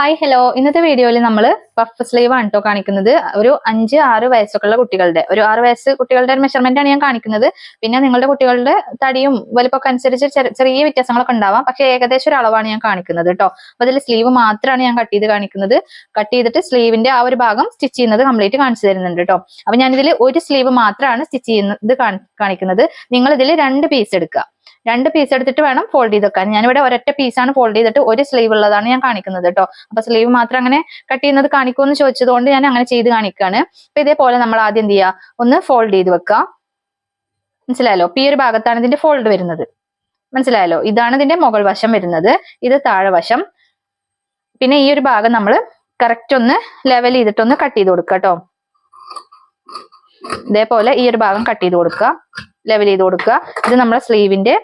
Hi hello ഇന്നത്തെ വീഡിയോയിൽ നമ്മൾ പഫ് സ്ലീവ് ആണ് കേട്ടോ കാണിക്കുന്നത്. ഒരു അഞ്ച് ആറ് വയസ്സൊക്കെ ഉള്ള കുട്ടികളുടെ. ഒരു ആറ് വയസ്സ് കുട്ടികളുടെ ഒരു മെഷർമെന്റ് ആണ് ഞാൻ കാണിക്കുന്നത്. പിന്നെ നിങ്ങളുടെ കുട്ടികളുടെ തടിയും വലിപ്പമൊക്കെ അനുസരിച്ച് ചെറി- ചെറിയ വ്യത്യാസങ്ങളൊക്കെ ഉണ്ടാവാം. പക്ഷെ ഏകദേശം ഒരു അളവാണ് ഞാൻ കാണിക്കുന്നത് കേട്ടോ അപ്പൊ അതിൽ സ്ലീവ് മാത്രമാണ് ഞാൻ കട്ട് ചെയ്ത് കാണിക്കുന്നത്. കട്ട് ചെയ്തിട്ട് സ്ലീവിന്റെ ആ ഒരു ഭാഗം സ്റ്റിച്ച് ചെയ്യുന്നത് കംപ്ലീറ്റ് കാണിച്ചു തരുന്നുണ്ട് കേട്ടോ അപ്പൊ ഞാനിതിൽ ഒരു സ്ലീവ് മാത്രമാണ് സ്റ്റിച്ച് ചെയ്യുന്നത് കാണി- കാണിക്കുന്നത്. നിങ്ങൾ ഇതിൽ രണ്ട് പീസ് എടുക്കുക. രണ്ട് പീസ് എടുത്തിട്ട് വേണം ഫോൾഡ് ചെയ്ത് വെക്കാൻ ഞാനിവിടെ ഒരൊറ്റ പീസാണ് ഫോൾഡ് ചെയ്തിട്ട് ഒരു സ്ലീവ് ഉള്ളതാണ് ഞാൻ കാണിക്കുന്നത് കേട്ടോ അപ്പൊ സ്ലീവ് മാത്രം അങ്ങനെ കട്ട് ചെയ്യുന്നത് കാണിക്കുമെന്ന് ചോദിച്ചതുകൊണ്ട് ഞാൻ അങ്ങനെ ചെയ്ത് കാണിക്കുകയാണ് അപ്പൊ ഇതേപോലെ നമ്മൾ ആദ്യം എന്ത് ചെയ്യുക ഒന്ന് ഫോൾഡ് ചെയ്ത് വെക്കുക മനസ്സിലായല്ലോ? ഈ ഒരു ഭാഗത്താണ് ഇതിന്റെ ഫോൾഡ് വരുന്നത്. മനസ്സിലായല്ലോ? ഇതാണ് ഇതിന്റെ മുകൾ വശം വരുന്നത്. ഇത് താഴെ വശം. പിന്നെ ഈ ഒരു ഭാഗം നമ്മൾ കറക്റ്റ് ഒന്ന് ലെവൽ ചെയ്തിട്ടൊന്ന് കട്ട് ചെയ്ത് കൊടുക്കുക കേട്ടോ ഇതേപോലെ ഈ ഒരു ഭാഗം കട്ട് ചെയ്ത് കൊടുക്കുക ലെവൽ ചെയ്ത് കൊടുക്കുക ഇത് നമ്മുടെ സ്ലീവിന്റെ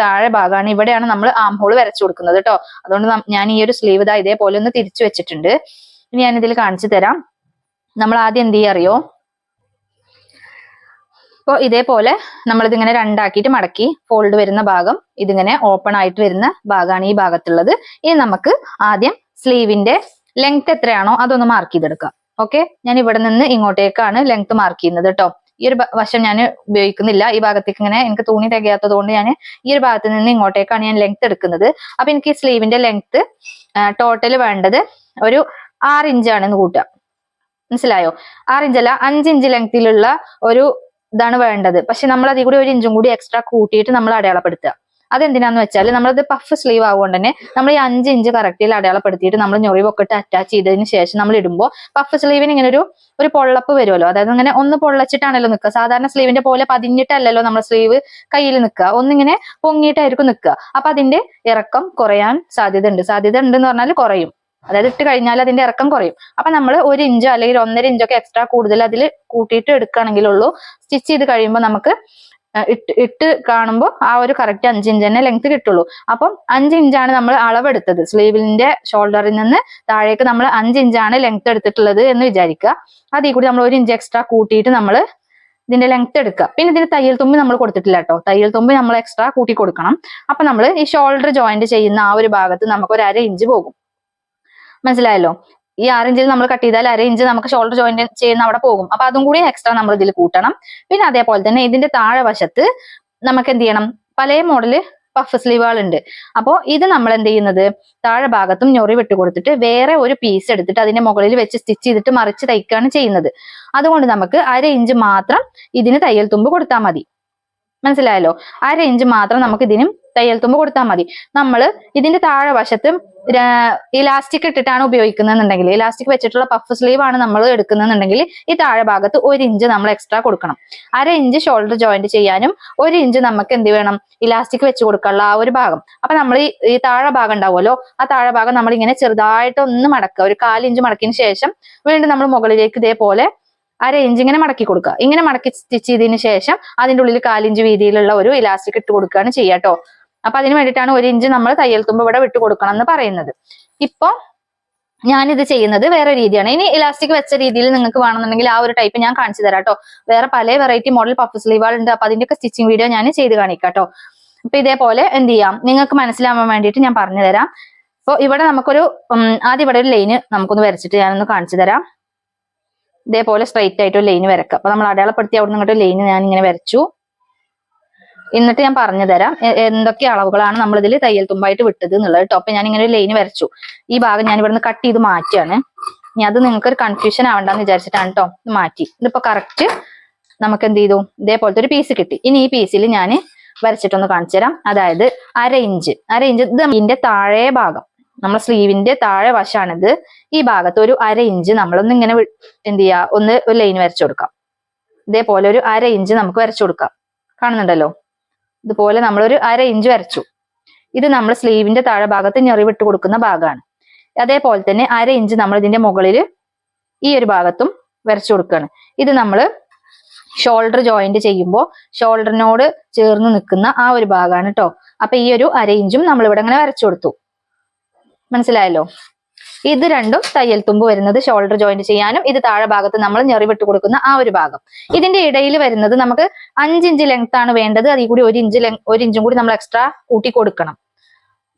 താഴെ ഭാഗമാണ്. ഇവിടെയാണ് നമ്മൾ ആം ഹോൾ വരച്ചു കൊടുക്കുന്നത് കേട്ടോ അതുകൊണ്ട് ഞാൻ ഈ ഒരു സ്ലീവ് ഇതാ ഇതേപോലെ ഒന്ന് തിരിച്ചു വെച്ചിട്ടുണ്ട്. ഇനി ഞാൻ ഇതിൽ കാണിച്ചു തരാം. നമ്മൾ ആദ്യം എന്ത് അറിയോ? അപ്പോൾ ഇതേപോലെ നമ്മൾ ഇതിങ്ങനെ രണ്ടാക്കിയിട്ട് മടക്കി ഫോൾഡ് വരുന്ന ഭാഗം ഇതിങ്ങനെ ഓപ്പൺ ആയിട്ട് വരുന്ന ഭാഗമാണ് ഈ ഭാഗത്തുള്ളത്. ഇനി നമുക്ക് ആദ്യം സ്ലീവിന്റെ ലെങ്ത് എത്രയാണോ അതൊന്ന് മാർക്ക് ചെയ്തെടുക്കാം. ഓക്കെ ഞാൻ ഇവിടെ നിന്ന് ഇങ്ങോട്ടേക്കാണ് ലെങ്ത് മാർക്ക് ചെയ്യുന്നത് കേട്ടോ ഈ ഒരു വശം ഞാൻ ഉപയോഗിക്കുന്നില്ല. ഈ ഭാഗത്തേക്ക് ഇങ്ങനെ എനിക്ക് തുണി തികയാത്തത് കൊണ്ട് ഞാൻ ഈ ഒരു ഭാഗത്ത് നിന്ന് ഇങ്ങോട്ടേക്കാണ് ഞാൻ ലെങ്ത് എടുക്കുന്നത്. അപ്പൊ എനിക്ക് സ്ലീവിന്റെ ലെങ്ത് ടോട്ടൽ വേണ്ടത് ഒരു ആറ് ഇഞ്ചാണ് എന്ന് കൂട്ടുക. മനസ്സിലായോ? ആറ് ഇഞ്ചല്ല അഞ്ച് ഇഞ്ച് ലെങ്തിലുള്ള ഒരു ഇതാണ് വേണ്ടത്. പക്ഷെ നമ്മൾ അതിൽ കൂടി ഒരു ഇഞ്ചും കൂടി എക്സ്ട്രാ കൂട്ടിയിട്ട് നമ്മൾ അടയാളപ്പെടുത്തുക. അതെന്തിനാന്ന് വെച്ചാൽ നമ്മളത് പഫ് സ്ലീവ് ആവുകൊണ്ട് തന്നെ നമ്മൾ ഈ അഞ്ച് ഇഞ്ച് കറക്റ്റിൽ അടയാളപ്പെടുത്തിയിട്ട് നമ്മൾ ഞൊറിവൊക്കെ ഇട്ട് അറ്റാച്ച് ചെയ്തതിന് ശേഷം നമ്മൾ ഇടുമ്പോൾ പഫ് സ്ലീവിന് ഇങ്ങനെ ഒരു ഒരു പൊള്ളപ്പ് വരുമല്ലോ. അതായത് ഇങ്ങനെ ഒന്ന് പൊള്ളച്ചിട്ടാണല്ലോ നിൽക്കുക. സാധാരണ സ്ലീവിന്റെ പോലെ പതിഞ്ഞിട്ടല്ലല്ലോ നമ്മൾ സ്ലീവ് കയ്യിൽ നിൽക്കുക. ഒന്നിങ്ങനെ പൊങ്ങിയിട്ടായിരിക്കും നിൽക്കുക. അപ്പൊ അതിന്റെ ഇറക്കം കുറയാൻ സാധ്യത ഉണ്ട് സാധ്യത ഉണ്ടെന്ന് പറഞ്ഞാൽ കുറയും. അതായത് ഇട്ട് കഴിഞ്ഞാൽ അതിന്റെ ഇറക്കം കുറയും. അപ്പൊ നമ്മൾ ഒരു ഇഞ്ചോ അല്ലെങ്കിൽ ഒന്നര ഇഞ്ചൊക്കെ എക്സ്ട്രാ കൂടുതൽ അതിൽ കൂട്ടിയിട്ട് എടുക്കുകയാണെങ്കിലുള്ളൂ സ്റ്റിച്ച് ചെയ്ത് കഴിയുമ്പോൾ നമുക്ക് ഇട്ട് ഇട്ട് കാണുമ്പോൾ ആ ഒരു കറക്റ്റ് അഞ്ച് ഇഞ്ച് തന്നെ ലെങ്ത് കിട്ടുള്ളൂ. അപ്പം അഞ്ച് ഇഞ്ചാണ് നമ്മൾ അളവെടുത്തത്. സ്ലീവിന്റെ ഷോൾഡറിൽ നിന്ന് താഴേക്ക് നമ്മൾ അഞ്ച് ഇഞ്ചാണ് ലെങ്ത് എടുത്തിട്ടുള്ളത് എന്ന് വിചാരിക്കുക. അതിൽ കൂടി നമ്മൾ ഒരു ഇഞ്ച് എക്സ്ട്രാ കൂട്ടിയിട്ട് നമ്മൾ ഇതിന്റെ ലെങ്ത് എടുക്കുക. പിന്നെ ഇതിന് തയ്യൽ തുമ്പി നമ്മൾ കൊടുത്തിട്ടില്ല കേട്ടോ. തയ്യൽ തുമ്പി നമ്മൾ എക്സ്ട്രാ കൂട്ടി കൊടുക്കണം. അപ്പൊ നമ്മൾ ഈ ഷോൾഡർ ജോയിന്റ് ചെയ്യുന്ന ആ ഒരു ഭാഗത്ത് നമുക്ക് ഒരു അര ഇഞ്ച് പോകും. മനസ്സിലായല്ലോ? ഈ ആറ് ഇഞ്ചിൽ നമ്മൾ കട്ട് ചെയ്താൽ അര ഇഞ്ച് നമുക്ക് ഷോൾഡർ ജോയിന്റ് ചെയ്യുന്ന അവിടെ പോകും. അപ്പൊ അതും കൂടി എക്സ്ട്രാ നമ്മൾ ഇതിൽ കൂട്ടണം. പിന്നെ അതേപോലെ തന്നെ ഇതിന്റെ താഴെ വശത്ത് നമുക്ക് എന്ത് ചെയ്യണം? പല മോഡൽ പഫ് സ്ലീവുകൾ ഉണ്ട്. അപ്പോൾ ഇത് നമ്മൾ എന്ത് ചെയ്യുന്നത്? താഴെ ഭാഗത്തും ഞൊറി വിട്ട് കൊടുത്തിട്ട് വേറെ ഒരു പീസ് എടുത്തിട്ട് അതിന്റെ മുകളിൽ വെച്ച് സ്റ്റിച്ച് ചെയ്തിട്ട് മറിച്ച് തയ്ക്കുകയാണ് ചെയ്യുന്നത്. അതുകൊണ്ട് നമുക്ക് അര ഇഞ്ച് മാത്രം ഇതിന് തയ്യൽ തുമ്പ് കൊടുത്താൽ മതി. മനസ്സിലായല്ലോ? അര ഇഞ്ച് മാത്രം നമുക്ക് ഇതിനും തയ്യൽ തുമ്പ് കൊടുത്താൽ മതി. നമ്മൾ ഇതിന്റെ താഴെ വശത്ത് ഇലാസ്റ്റിക് ഇട്ടിട്ടാണ് ഉപയോഗിക്കുന്നതെന്നുണ്ടെങ്കിൽ ഇലാസ്റ്റിക് വെച്ചിട്ടുള്ള പഫ് സ്ലീവ് ആണ് നമ്മൾ എടുക്കുന്നതെന്നുണ്ടെങ്കിൽ ഈ താഴെ ഭാഗത്ത് ഒരു ഇഞ്ച് നമ്മൾ എക്സ്ട്രാ കൊടുക്കണം. അര ഇഞ്ച് ഷോൾഡർ ജോയിന്റ് ചെയ്യാനും ഒരു ഇഞ്ച് നമുക്ക് എന്ത് വേണം? ഇലാസ്റ്റിക് വെച്ച് കൊടുക്കാനുള്ള ആ ഒരു ഭാഗം. അപ്പൊ നമ്മൾ ഈ താഴെ ഭാഗം ഉണ്ടാവുമല്ലോ ആ താഴെ ഭാഗം നമ്മൾ ഇങ്ങനെ ചെറുതായിട്ട് ഒന്ന് മടക്കുക. ഒരു കാലിഞ്ച് മടക്കിയതിന് ശേഷം വീണ്ടും നമ്മൾ മുകളിലേക്ക് ഇതേപോലെ അര ഇഞ്ച് ഇങ്ങനെ മടക്കി കൊടുക്കുക. ഇങ്ങനെ മടക്കി സ്റ്റിച്ച് ചെയ്തതിന് ശേഷം അതിന്റെ ഉള്ളിൽ കാലിഞ്ച് വീതിയിലുള്ള ഒരു ഇലാസ്റ്റിക് ഇട്ട് കൊടുക്കുകയാണ് ചെയ്യാട്ടോ അപ്പൊ അതിന് വേണ്ടിയിട്ടാണ് ഒരു ഇഞ്ച് നമ്മൾ തയ്യൽ തുമ്പ് ഇവിടെ വിട്ടു കൊടുക്കണം എന്ന് പറയുന്നത്. ഇപ്പൊ ഞാനിത് ചെയ്യുന്നത് വേറെ രീതിയാണ്. ഇനി ഇലാസ്റ്റിക് വെച്ച രീതിയിൽ നിങ്ങൾക്ക് വേണമെന്നുണ്ടെങ്കിൽ ആ ഒരു ടൈപ്പ് ഞാൻ കാണിച്ചു തരാം കേട്ടോ. വേറെ പല വെറൈറ്റി മോഡൽ പഫ് സ്ലീവുകൾ ഉണ്ട്. അപ്പൊ അതിന്റെയൊക്കെ സ്റ്റിച്ചിങ് വീഡിയോ ഞാൻ ചെയ്ത് കാണിക്കാം കേട്ടോ. അപ്പൊ ഇതേപോലെ എന്ത് ചെയ്യാം? നിങ്ങൾക്ക് മനസ്സിലാവാൻ വേണ്ടിയിട്ട് ഞാൻ പറഞ്ഞു തരാം. അപ്പൊ ഇവിടെ നമുക്കൊരു ആദ്യം ഇവിടെ ഒരു ലൈന് നമുക്കൊന്ന് വരച്ചിട്ട് ഞാനൊന്ന് കാണിച്ചു തരാം. ഇതേപോലെ സ്ട്രൈറ്റ് ആയിട്ട് ഒരു ലൈന് വരക്കുക അപ്പൊ നമ്മൾ അടയാളപ്പെടുത്തി അവിടെ നിന്നിട്ട് ലൈന് ഞാൻ ഇങ്ങനെ വരച്ചു. എന്നിട്ട് ഞാൻ പറഞ്ഞു തരാം എന്തൊക്കെ അളവുകളാണ് നമ്മൾ ഇതിൽ തയ്യൽ തുമ്പായിട്ട് വിട്ടത് എന്നുള്ളത് കേട്ടോ അപ്പൊ ഞാൻ ഇങ്ങനെ ഒരു ലൈന് വരച്ചു. ഈ ഭാഗം ഞാൻ ഇവിടുന്ന് കട്ട് ചെയ്ത് മാറ്റിയാണ് ഇനി അത് നിങ്ങൾക്ക് ഒരു കൺഫ്യൂഷൻ ആവണ്ടെന്ന് വിചാരിച്ചിട്ടാണ് കേട്ടോ മാറ്റി. ഇതിപ്പോ കറക്റ്റ് നമുക്ക് എന്ത് ചെയ്തു? ഇതേപോലത്തെ ഒരു പീസ് കിട്ടി. ഇനി ഈ പീസിൽ ഞാൻ വരച്ചിട്ടൊന്ന് കാണിച്ചു തരാം. അതായത് അര ഇഞ്ച് അര ഇഞ്ച് ഇത് ഇതിന്റെ താഴെ ഭാഗം. നമ്മൾ സ്ലീവിന്റെ താഴെ വശമാണിത് ഈ ഭാഗത്ത് ഒരു അര ഇഞ്ച് നമ്മളൊന്ന് ഇങ്ങനെ എന്ത് ചെയ്യാ? ഒന്ന് ഒരു ലൈൻ വരച്ചു കൊടുക്കാം. ഇതേപോലെ ഒരു അര ഇഞ്ച് നമുക്ക് വരച്ചു കൊടുക്കാം. കാണുന്നുണ്ടല്ലോ? ഇതുപോലെ നമ്മളൊരു അര ഇഞ്ച് വരച്ചു. ഇത് നമ്മൾ സ്ലീവിന്റെ താഴെ ഭാഗത്ത് ഞെറിവിട്ട് കൊടുക്കുന്ന ഭാഗമാണ്. അതേപോലെ തന്നെ അര ഇഞ്ച് നമ്മൾ ഇതിന്റെ മുകളിൽ ഈ ഒരു ഭാഗത്തും വരച്ചു കൊടുക്കുകയാണ്. ഇത് നമ്മൾ ഷോൾഡർ ജോയിന്റ് ചെയ്യുമ്പോൾ ഷോൾഡറിനോട് ചേർന്ന് നിൽക്കുന്ന ആ ഒരു ഭാഗമാണ് കേട്ടോ അപ്പൊ ഈ ഒരു അര ഇഞ്ചും നമ്മൾ ഇവിടെ അങ്ങനെ വരച്ചു കൊടുത്തു. മനസ്സിലായല്ലോ? ഇത് രണ്ടും തയ്യൽ തുമ്പ് വരുന്നത് ഷോൾഡർ ജോയിന്റ് ചെയ്യാനും ഇത് താഴെ ഭാഗത്ത് നമ്മൾ ഞെറിവിട്ട് കൊടുക്കുന്ന ആ ഒരു ഭാഗം. ഇതിന്റെ ഇടയിൽ വരുന്നത് നമുക്ക് അഞ്ച് ഇഞ്ച് ലെങ്ത് ആണ് വേണ്ടത്. അതിൽ കൂടി ഒരു ഇഞ്ച് ഒരു ഇഞ്ചും കൂടി നമ്മൾ എക്സ്ട്രാ കൂട്ടി കൊടുക്കണം.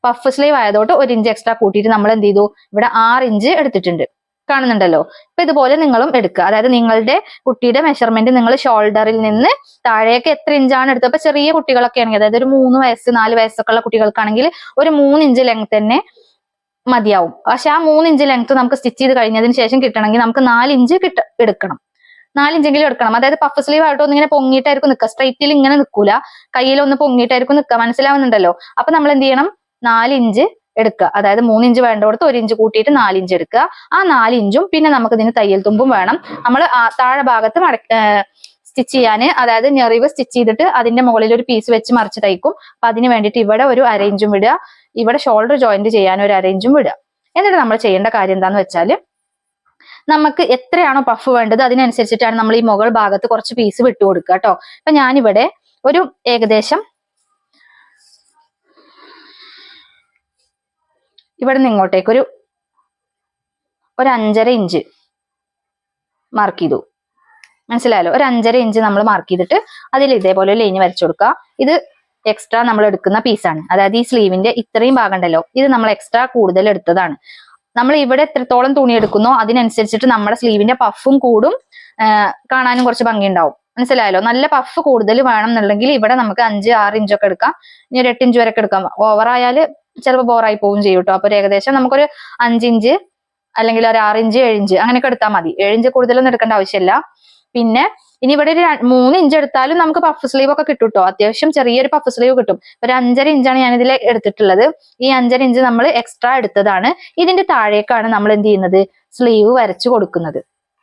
പഫ് സ്ലീവ് ആയതോട്ട് ഒരു ഇഞ്ച് എക്സ്ട്രാ കൂട്ടിയിട്ട് നമ്മൾ എന്ത് ചെയ്തു? ഇവിടെ ആറ് ഇഞ്ച് എടുത്തിട്ടുണ്ട്. കാണുന്നുണ്ടല്ലോ? ഇപ്പൊ ഇതുപോലെ നിങ്ങളും എടുക്കുക. അതായത് നിങ്ങളുടെ കുട്ടിയുടെ മെഷർമെന്റ് നിങ്ങൾ ഷോൾഡറിൽ നിന്ന് താഴേക്ക് എത്ര ഇഞ്ചാണ് എടുത്തത്? അപ്പൊ ചെറിയ കുട്ടികളൊക്കെ ആണെങ്കിൽ അതായത് ഒരു മൂന്ന് വയസ്സ് നാല് വയസ്സൊക്കെ ഉള്ള കുട്ടികൾക്കാണെങ്കിൽ ഒരു മൂന്ന് ഇഞ്ച് ലെങ്ത് തന്നെ മതിയാവും. പക്ഷെ ആ മൂന്ന് ഇഞ്ച് ലെങ്ത് നമുക്ക് സ്റ്റിച്ച് ചെയ്ത് കഴിഞ്ഞതിന് ശേഷം കിട്ടണമെങ്കിൽ നമുക്ക് നാല് ഇഞ്ച് കിട്ട എടുക്കണം. നാലിഞ്ചെങ്കിലും എടുക്കണം. അതായത് പഫ് സ്ലീവ് ആയിട്ട് ഒന്നിങ്ങനെ പൊങ്ങിയിട്ടായിരിക്കും നിൽക്കുക. സ്ട്രൈറ്റിൽ ഇങ്ങനെ നിൽക്കൂല. കയ്യിലൊന്ന് പൊങ്ങിയിട്ടായിരിക്കും നിൽക്കുക. മനസ്സിലാവുന്നുണ്ടല്ലോ? അപ്പൊ നമ്മൾ എന്ത് ചെയ്യണം? നാലിഞ്ച് എടുക്കുക. അതായത് മൂന്നിഞ്ച് വേണ്ട കൊടുത്ത് ഒരു ഇഞ്ച് കൂട്ടിയിട്ട് നാലിഞ്ച് എടുക്കുക. ആ നാലിഞ്ചും പിന്നെ നമുക്ക് ഇതിന് തയ്യൽ തുമ്പും വേണം. നമ്മൾ താഴെ ഭാഗത്ത് മടക്ക സ്റ്റിച്ച് ചെയ്യാൻ അതായത് ഞെറിവ് സ്റ്റിച്ച് ചെയ്തിട്ട് അതിന്റെ മുകളിൽ ഒരു പീസ് വെച്ച് മറിച്ച് തയ്ക്കും. അപ്പൊ അതിന് വേണ്ടിയിട്ട് ഇവിടെ ഒരു അറേഞ്ചും വിടുക. ഇവിടെ ഷോൾഡർ ജോയിന്റ് ചെയ്യാൻ ഒരു അറേഞ്ചും വിടുക. എന്നിട്ട് നമ്മൾ ചെയ്യേണ്ട കാര്യം എന്താന്ന് വെച്ചാൽ നമുക്ക് എത്രയാണോ പഫ് വേണ്ടത് അതിനനുസരിച്ചിട്ടാണ് നമ്മൾ ഈ മുകൾ ഭാഗത്ത് കുറച്ച് പീസ് വിട്ടു കൊടുക്കുക കേട്ടോ. അപ്പൊ ഞാനിവിടെ ഒരു ഏകദേശം ഇവിടെ നിന്ന് ഇങ്ങോട്ടേക്ക് ഒരു ഒരു അഞ്ചര ഇഞ്ച് മാർക്ക് ചെയ്തു. മനസ്സിലായല്ലോ? ഒരു അഞ്ചര ഇഞ്ച് നമ്മൾ മാർക്ക് ചെയ്തിട്ട് അതിൽ ഇതേപോലെ ലൈന് വരച്ചു കൊടുക്കുക. ഇത് എക്സ്ട്രാ നമ്മൾ എടുക്കുന്ന പീസാണ് അതായത് ഈ സ്ലീവിന്റെ ഇത്രയും ഭാഗം ഉണ്ടല്ലോ. ഇത് നമ്മൾ എക്സ്ട്രാ കൂടുതൽ എടുത്തതാണ്. നമ്മൾ ഇവിടെ എത്രത്തോളം തുണി എടുക്കുന്നോ അതിനനുസരിച്ചിട്ട് നമ്മുടെ സ്ലീവിന്റെ പഫും കൂടും കാണാനും കുറച്ച് ഭംഗിയുണ്ടാവും. മനസ്സിലായല്ലോ? നല്ല പഫ് കൂടുതൽ വേണം എന്നുണ്ടെങ്കിൽ ഇവിടെ നമുക്ക് അഞ്ച് ആറ് ഇഞ്ചൊക്കെ എടുക്കാം. ഇനി ഒരു എട്ട് ഇഞ്ച് വരെ എടുക്കാം. ഓവർ ആയാൽ ചിലപ്പോൾ ബോറായി പോവും ചെയ്യും കേട്ടോ അപ്പൊ ഏകദേശം നമുക്കൊരു അഞ്ചിഞ്ച് അല്ലെങ്കിൽ ഒരു ആറ് ഇഞ്ച് ഏഴിഞ്ച് അങ്ങനെയൊക്കെ എടുത്താൽ മതി. ഏഴിഞ്ച് കൂടുതലൊന്നും എടുക്കേണ്ട ആവശ്യമില്ല. പിന്നെ ഇനി ഇവിടെ ഒരു മൂന്ന് ഇഞ്ച് എടുത്താലും നമുക്ക് പഫ് സ്ലീവ് ഒക്കെ കിട്ടും കേട്ടോ അത്യാവശ്യം ചെറിയൊരു പഫ് സ്ലീവ് കിട്ടും. ഒരു അഞ്ചര ഇഞ്ചാണ് ഞാൻ ഇതിൽ എടുത്തിട്ടുള്ളത്. ഈ അഞ്ചര ഇഞ്ച് നമ്മൾ എക്സ്ട്രാ എടുത്തതാണ്. ഇതിന്റെ താഴേക്കാണ് നമ്മൾ എന്ത് ചെയ്യുന്നത്? സ്ലീവ് വരച്ചു കൊടുക്കുന്നത്.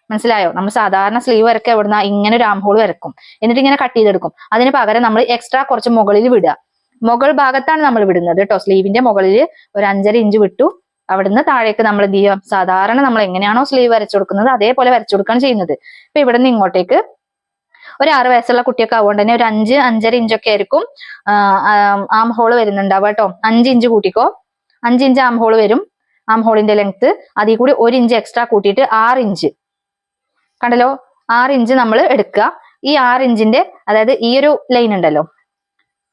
മനസ്സിലായോ? നമ്മൾ സാധാരണ സ്ലീവ് വരക്കുക എവിടുന്ന? ഇങ്ങനെ ഒരു ആംഹോൾ വരക്കും എന്നിട്ട് ഇങ്ങനെ കട്ട് ചെയ്തെടുക്കും. അതിന് പകരം നമ്മൾ എക്സ്ട്രാ കുറച്ച് മുകളിൽ വിടുക. മുകൾ ഭാഗത്താണ് നമ്മൾ വിടുന്നത് കേട്ടോ സ്ലീവിന്റെ മുകളിൽ ഒരു അഞ്ചര ഇഞ്ച് വിട്ടു. അവിടുന്ന് താഴേക്ക് നമ്മൾ എന്ത് ചെയ്യാം? സാധാരണ നമ്മൾ എങ്ങനെയാണോ സ്ലീവ് വരച്ചു കൊടുക്കുന്നത് അതേപോലെ വരച്ചു കൊടുക്കുകയാണ് ചെയ്യുന്നത്. ഇപ്പൊ ഇവിടെ നിന്ന് ഇങ്ങോട്ടേക്ക് ഒരു ആറ് വയസ്സുള്ള കുട്ടിയൊക്കെ ആവുകൊണ്ട് തന്നെ ഒരു അഞ്ച് അഞ്ചര ഇഞ്ചൊക്കെ ആയിരിക്കും ആം ഹോൾ വരുന്നുണ്ടാവുക കേട്ടോ. അഞ്ച് ഇഞ്ച് കൂട്ടിക്കോ. അഞ്ച് ഇഞ്ച് ആം ഹോൾ വരും. ആം ഹോളിന്റെ ലെങ്ത് അതിൽ കൂടി ഒരു ഇഞ്ച് എക്സ്ട്രാ കൂട്ടിയിട്ട് ആറ് ഇഞ്ച് കണ്ടല്ലോ? ആറ് ഇഞ്ച് നമ്മൾ എടുക്കുക. ഈ ആറ് ഇഞ്ചിന്റെ അതായത് ഈ ഒരു ലൈൻ ഉണ്ടല്ലോ.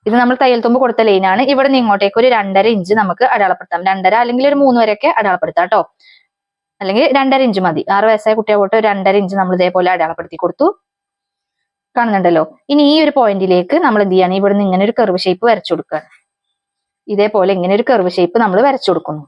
ഇത് നമ്മൾ തയ്യൽ തുമ്പ് കൊടുത്ത ലൈനാണ് ഇവിടെ നിന്ന് ഇങ്ങോട്ടേക്ക് ഒരു രണ്ടര ഇഞ്ച് നമുക്ക് അടയാളപ്പെടുത്താം. രണ്ടര അല്ലെങ്കിൽ ഒരു മൂന്ന് വരെയൊക്കെ അടയാളപ്പെടുത്താം കേട്ടോ അല്ലെങ്കിൽ രണ്ടര ഇഞ്ച് മതി. ആറ് വയസ്സായ കുട്ടിയെ പോട്ട് രണ്ടര ഇഞ്ച് നമ്മൾ ഇതേപോലെ അടയാളപ്പെടുത്തി കൊടുത്തു. കാണുന്നുണ്ടല്ലോ? ഇനി ഈ ഒരു പോയിന്റിലേക്ക് നമ്മൾ എന്ത് ചെയ്യാണ്? ഇവിടെ നിന്ന് ഇങ്ങനെ ഒരു കർവ് ഷേപ്പ് വരച്ചു കൊടുക്കുക ഇതേപോലെ ഇങ്ങനെ ഒരു കർവ് ഷേപ്പ് നമ്മൾ വരച്ചു കൊടുക്കുന്നു.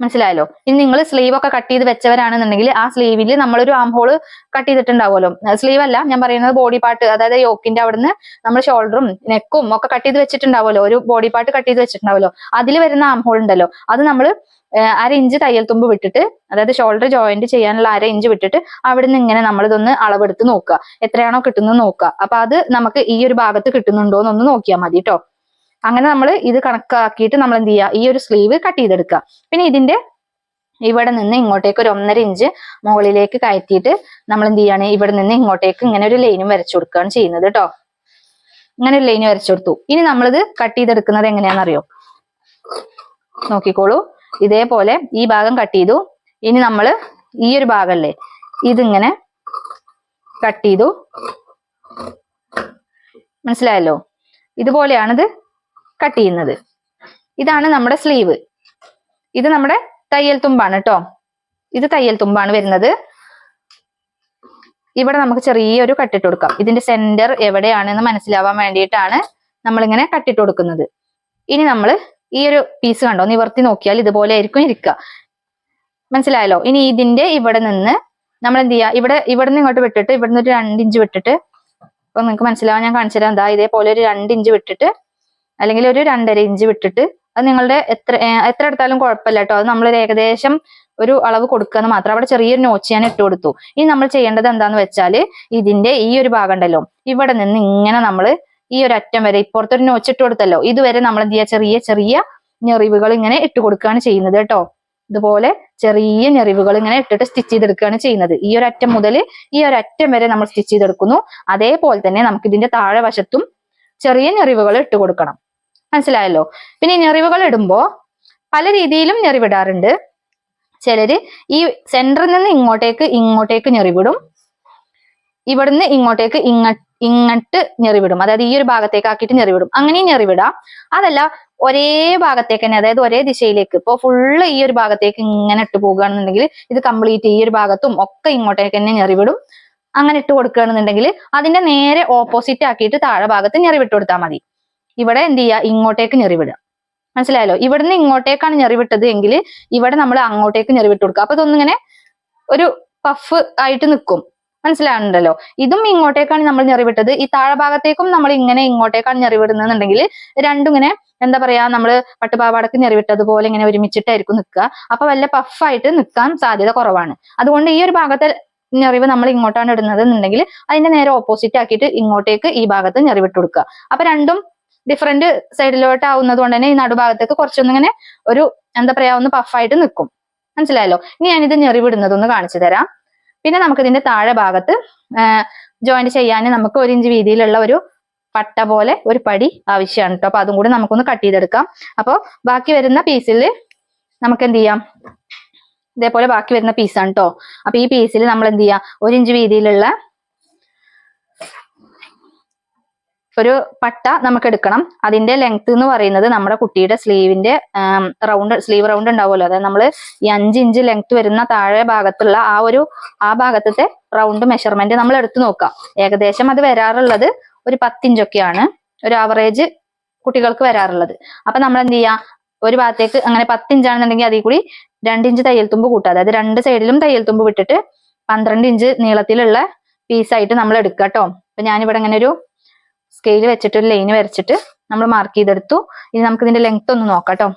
മനസ്സിലായല്ലോ? ഇനി നിങ്ങൾ സ്ലീവ് ഒക്കെ കട്ട് ചെയ്ത് വെച്ചവരാണെന്നുണ്ടെങ്കിൽ ആ സ്ലീവിൽ നമ്മളൊരു ആം ഹോൾ കട്ട് ചെയ്തിട്ടുണ്ടാവുമല്ലോ. സ്ലീവ് അല്ല ഞാൻ പറയുന്നത് ബോഡി പാർട്ട് അതായത് യോക്കിന്റെ അവിടുന്ന് നമ്മൾ ഷോൾഡറും നെക്കും ഒക്കെ കട്ട് ചെയ്ത് വെച്ചിട്ടുണ്ടാവുമല്ലോ. ഒരു ബോഡി പാർട്ട് കട്ട് ചെയ്ത് വെച്ചിട്ടുണ്ടാവുമല്ലോ. അതിൽ വരുന്ന ആം ഹോൾ ഉണ്ടല്ലോ. അത് നമ്മൾ അര ഇഞ്ച് തയ്യൽ തുമ്പ് വിട്ടിട്ട് അതായത് ഷോൾഡർ ജോയിന്റ് ചെയ്യാനുള്ള അര ഇഞ്ച് വിട്ടിട്ട് അവിടുന്ന് ഇങ്ങനെ നമ്മൾ ഇതൊന്ന് അളവെടുത്ത് നോക്കുക. എത്രയാണോ കിട്ടുന്നത് നോക്കുക. അപ്പൊ അത് നമുക്ക് ഈ ഒരു ഭാഗത്ത് കിട്ടുന്നുണ്ടോ എന്നൊന്ന് നോക്കിയാൽ മതി കേട്ടോ അങ്ങനെ നമ്മൾ ഇത് കണക്കാക്കിയിട്ട് നമ്മൾ എന്ത് ചെയ്യുക? ഈ ഒരു സ്ലീവ് കട്ട് ചെയ്തെടുക്കുക. പിന്നെ ഇതിന്റെ ഇവിടെ നിന്ന് ഇങ്ങോട്ടേക്ക് ഒരു ഒന്നര ഇഞ്ച് മുകളിലേക്ക് കയറ്റിയിട്ട് നമ്മൾ എന്ത് ചെയ്യാണ് ഇവിടെ നിന്ന് ഇങ്ങോട്ടേക്ക് ഇങ്ങനെ ഒരു ലൈനും വരച്ചു കൊടുക്കുകയാണ് ചെയ്യുന്നത് കേട്ടോ ഇങ്ങനെ ഒരു ലൈന് വരച്ചു കൊടുത്തു. ഇനി നമ്മളിത് കട്ട് ചെയ്തെടുക്കുന്നത് എങ്ങനെയാണെന്നറിയോ? നോക്കിക്കോളൂ. ഇതേപോലെ ഈ ഭാഗം കട്ട് ചെയ്തു. ഇനി നമ്മൾ ഈ ഒരു ഭാഗമല്ലേ ഇതിങ്ങനെ കട്ട് ചെയ്തു. മനസ്സിലായല്ലോ? ഇതുപോലെയാണിത് കട്ട് ചെയ്യുന്നത്. ഇതാണ് നമ്മുടെ സ്ലീവ് ഇത് നമ്മുടെ തയ്യൽ തുമ്പാണ് കേട്ടോ ഇത് തയ്യൽ തുമ്പാണ് വരുന്നത്. ഇവിടെ നമുക്ക് ചെറിയൊരു കട്ടിട്ട് കൊടുക്കാം. ഇതിന്റെ സെന്റർ എവിടെയാണെന്ന് മനസ്സിലാവാൻ വേണ്ടിയിട്ടാണ് നമ്മളിങ്ങനെ കട്ടിട്ട് കൊടുക്കുന്നത്. ഇനി നമ്മൾ ഈ ഒരു പീസ് കണ്ടോ? നിവർത്തി നോക്കിയാൽ ഇതുപോലെ ആയിരിക്കും ഇരിക്കുക മനസ്സിലായല്ലോ? ഇനി ഇതിന്റെ ഇവിടെ നിന്ന് നമ്മൾ എന്ത് ചെയ്യുക? ഇവിടെ ഇവിടെ നിന്ന് ഇങ്ങോട്ട് വിട്ടിട്ട് ഇവിടുന്ന് ഒരു രണ്ട് ഇഞ്ച് വിട്ടിട്ട് അപ്പൊ നിങ്ങൾക്ക് മനസ്സിലാവാൻ ഞാൻ കാണിച്ചു തരാം എന്താ ഇതേപോലെ ഒരു രണ്ട് ഇഞ്ച് വിട്ടിട്ട് അല്ലെങ്കിൽ ഒരു രണ്ടര ഇഞ്ച് വിട്ടിട്ട് അത് നിങ്ങളുടെ എത്ര എത്ര എടുത്താലും കുഴപ്പമില്ല കേട്ടോ അത് നമ്മൾ ഏകദേശം ഒരു അളവ് കൊടുക്കുക എന്ന് മാത്രം. അവിടെ ചെറിയൊരു നോച്ച് ഞാൻ ഇട്ട് കൊടുത്തു. ഇനി നമ്മൾ ചെയ്യേണ്ടത് എന്താന്ന് വെച്ചാൽ ഇതിന്റെ ഈ ഒരു ഭാഗം ഉണ്ടല്ലോ ഇവിടെ നിന്ന് ഇങ്ങനെ നമ്മൾ ഈ ഒരു അറ്റം വരെ ഇപ്പുറത്തൊരു നോച്ച് ഇട്ട് കൊടുത്തല്ലോ. ഇതുവരെ നമ്മൾ എന്ത് ചെയ്യുക? ചെറിയ ചെറിയ ഞെറിവുകൾ ഇങ്ങനെ ഇട്ട് കൊടുക്കുകയാണ് ചെയ്യുന്നത് കേട്ടോ ഇതുപോലെ ചെറിയ ഞെറിവുകൾ ഇങ്ങനെ ഇട്ടിട്ട് സ്റ്റിച്ച് ചെയ്തെടുക്കുകയാണ് ചെയ്യുന്നത്. ഈ ഒരു അറ്റം മുതൽ ഈ ഒരു അറ്റം വരെ നമ്മൾ സ്റ്റിച്ച് ചെയ്തെടുക്കുന്നു. അതേപോലെ തന്നെ നമുക്ക് ഇതിന്റെ താഴെ വശത്തും ചെറിയ ഞെറിവുകൾ ഇട്ട് കൊടുക്കണം. മനസ്സിലായല്ലോ? പിന്നെ ഞെറിവുകൾ ഇടുമ്പോ പല രീതിയിലും ഞെറിവിടാറുണ്ട്. ചിലര് ഈ സെന്ററിൽ നിന്ന് ഇങ്ങോട്ടേക്ക് ഇങ്ങോട്ടേക്ക് ഞെറിവിടും. ഇവിടുന്ന് ഇങ്ങോട്ടേക്ക് ഇങ്ങ ഇങ്ങട്ട് ഞെറിവിടും. അതായത് ഈ ഒരു ഭാഗത്തേക്ക് ആക്കിയിട്ട് ഞെറിവിടും. അങ്ങനെയും ഞെറിവിടാം. അതല്ല ഒരേ ഭാഗത്തേക്ക് തന്നെ അതായത് ഒരേ ദിശയിലേക്ക്. ഇപ്പൊ ഫുള്ള് ഈ ഒരു ഭാഗത്തേക്ക് ഇങ്ങനെ ഇട്ട് പോകുകയാണെന്നുണ്ടെങ്കിൽ ഇത് കംപ്ലീറ്റ് ഈ ഒരു ഭാഗത്തും ഒക്കെ ഇങ്ങോട്ടേക്ക് തന്നെ ഞെറിവിടും. അങ്ങനെ ഇട്ട് കൊടുക്കുകയാണെന്നുണ്ടെങ്കിൽ അതിന്റെ നേരെ ഓപ്പോസിറ്റ് ആക്കിയിട്ട് താഴെ ഭാഗത്ത് ഞെറിവിട്ട് കൊടുത്താൽ മതി. ഇവിടെ എന്ത് ചെയ്യുക? ഇങ്ങോട്ടേക്ക് ഞെറിവിടുക. മനസ്സിലായല്ലോ? ഇവിടുന്ന് ഇങ്ങോട്ടേക്കാണ് ഞെറിവിട്ടത് എങ്കിൽ ഇവിടെ നമ്മൾ അങ്ങോട്ടേക്ക് ഞെറിവിട്ട് കൊടുക്കുക. അപ്പൊ ഇതൊന്നിങ്ങനെ ഒരു പഫ് ആയിട്ട് നിൽക്കും. മനസ്സിലാവുന്നുണ്ടല്ലോ? ഇതും ഇങ്ങോട്ടേക്കാണ് നമ്മൾ ഞെറിവിട്ടത്. ഈ താഴെ ഭാഗത്തേക്കും നമ്മൾ ഇങ്ങനെ ഇങ്ങോട്ടേക്കാണ് ഞെറിവിടുന്നുണ്ടെങ്കിൽ രണ്ടും ഇങ്ങനെ എന്താ പറയാ നമ്മൾ പട്ടുപാവാടക്ക് ഞെറിവിട്ടതുപോലെ ഇങ്ങനെ ഒരുമിച്ചിട്ടായിരിക്കും നിൽക്കുക. അപ്പൊ വല്ല പഫായിട്ട് നിൽക്കാൻ സാധ്യത കുറവാണ്. അതുകൊണ്ട് ഈ ഒരു ഭാഗത്തെ ഞെറിവ് നമ്മൾ ഇങ്ങോട്ടാണ് ഇടുന്നത് എന്നുണ്ടെങ്കിൽ അതിന്റെ നേരെ ഓപ്പോസിറ്റ് ആക്കിയിട്ട് ഇങ്ങോട്ടേക്ക് ഈ ഭാഗത്ത് ഞെറിവിട്ട് കൊടുക്കുക. അപ്പൊ രണ്ടും ഡിഫറെന്റ് സൈഡിലോട്ട് ആവുന്നത് കൊണ്ട് തന്നെ ഈ നടുഭാഗത്തേക്ക് കുറച്ചൊന്നും ഇങ്ങനെ ഒരു എന്താ പറയാ ഒന്ന് പഫായിട്ട് നിൽക്കും മനസ്സിലായല്ലോ? ഇനി ഞാനിത് ഞെറിവിടുന്നതൊന്ന് കാണിച്ചു തരാം. പിന്നെ നമുക്ക് ഇതിന്റെ താഴെ ഭാഗത്ത് ജോയിന്റ് ചെയ്യാൻ നമുക്ക് ഒരു ഇഞ്ച് വീതിയിലുള്ള ഒരു പട്ട പോലെ ഒരു പടി ആവശ്യമാണ് കേട്ടോ. അപ്പൊ അതും കൂടി നമുക്കൊന്ന് കട്ട് ചെയ്തെടുക്കാം. അപ്പോൾ ബാക്കി വരുന്ന പീസിൽ നമുക്ക് എന്ത് ചെയ്യാം ഇതേപോലെ ബാക്കി വരുന്ന പീസാണ് കേട്ടോ. അപ്പൊ ഈ പീസിൽ നമ്മൾ എന്ത് ചെയ്യാം ഒരു ഇഞ്ച് വീതിയിലുള്ള ഒരു പട്ട നമുക്ക് എടുക്കണം അതിന്റെ ലെങ്ത് എന്ന് പറയുന്നത് നമ്മുടെ കുട്ടിയുടെ സ്ലീവിന്റെ റൗണ്ട് സ്ലീവ് റൗണ്ട് ഉണ്ടാവുമല്ലോ. അതായത് നമ്മൾ ഈ അഞ്ച് ഇഞ്ച് ലെങ്ത് വരുന്ന താഴെ ഭാഗത്തുള്ള ആ ഒരു ആ ഭാഗത്തെ റൗണ്ട് മെഷർമെന്റ് നമ്മൾ എടുത്തു നോക്കാം. ഏകദേശം അത് വരാറുള്ളത് ഒരു പത്തിഞ്ചൊക്കെയാണ് ഒരു ആവറേജ് കുട്ടികൾക്ക് വരാറുള്ളത്. അപ്പൊ നമ്മൾ എന്ത് ചെയ്യാ? ഒരു ഭാഗത്തേക്ക് അങ്ങനെ പത്തിഞ്ചാണെന്നുണ്ടെങ്കിൽ അതിൽ കൂടി രണ്ടിഞ്ച് തയ്യൽ തുമ്പ് കൂട്ടുക. അതായത് രണ്ട് സൈഡിലും തയ്യൽ തുമ്പ് വിട്ടിട്ട് പന്ത്രണ്ട് ഇഞ്ച് നീളത്തിലുള്ള പീസായിട്ട് നമ്മൾ എടുക്കാം കേട്ടോ. അപ്പൊ ഞാനിവിടെ ഇങ്ങനെ ഒരു സ്കെയിൽ വെച്ചിട്ട് ഒരു ലൈന് വരച്ചിട്ട് നമ്മൾ മാർക്ക് ചെയ്തെടുത്തു. ഇനി നമുക്ക് ഇതിന്റെ ലെങ്ത് ഒന്ന് നോക്കാം കേട്ടോ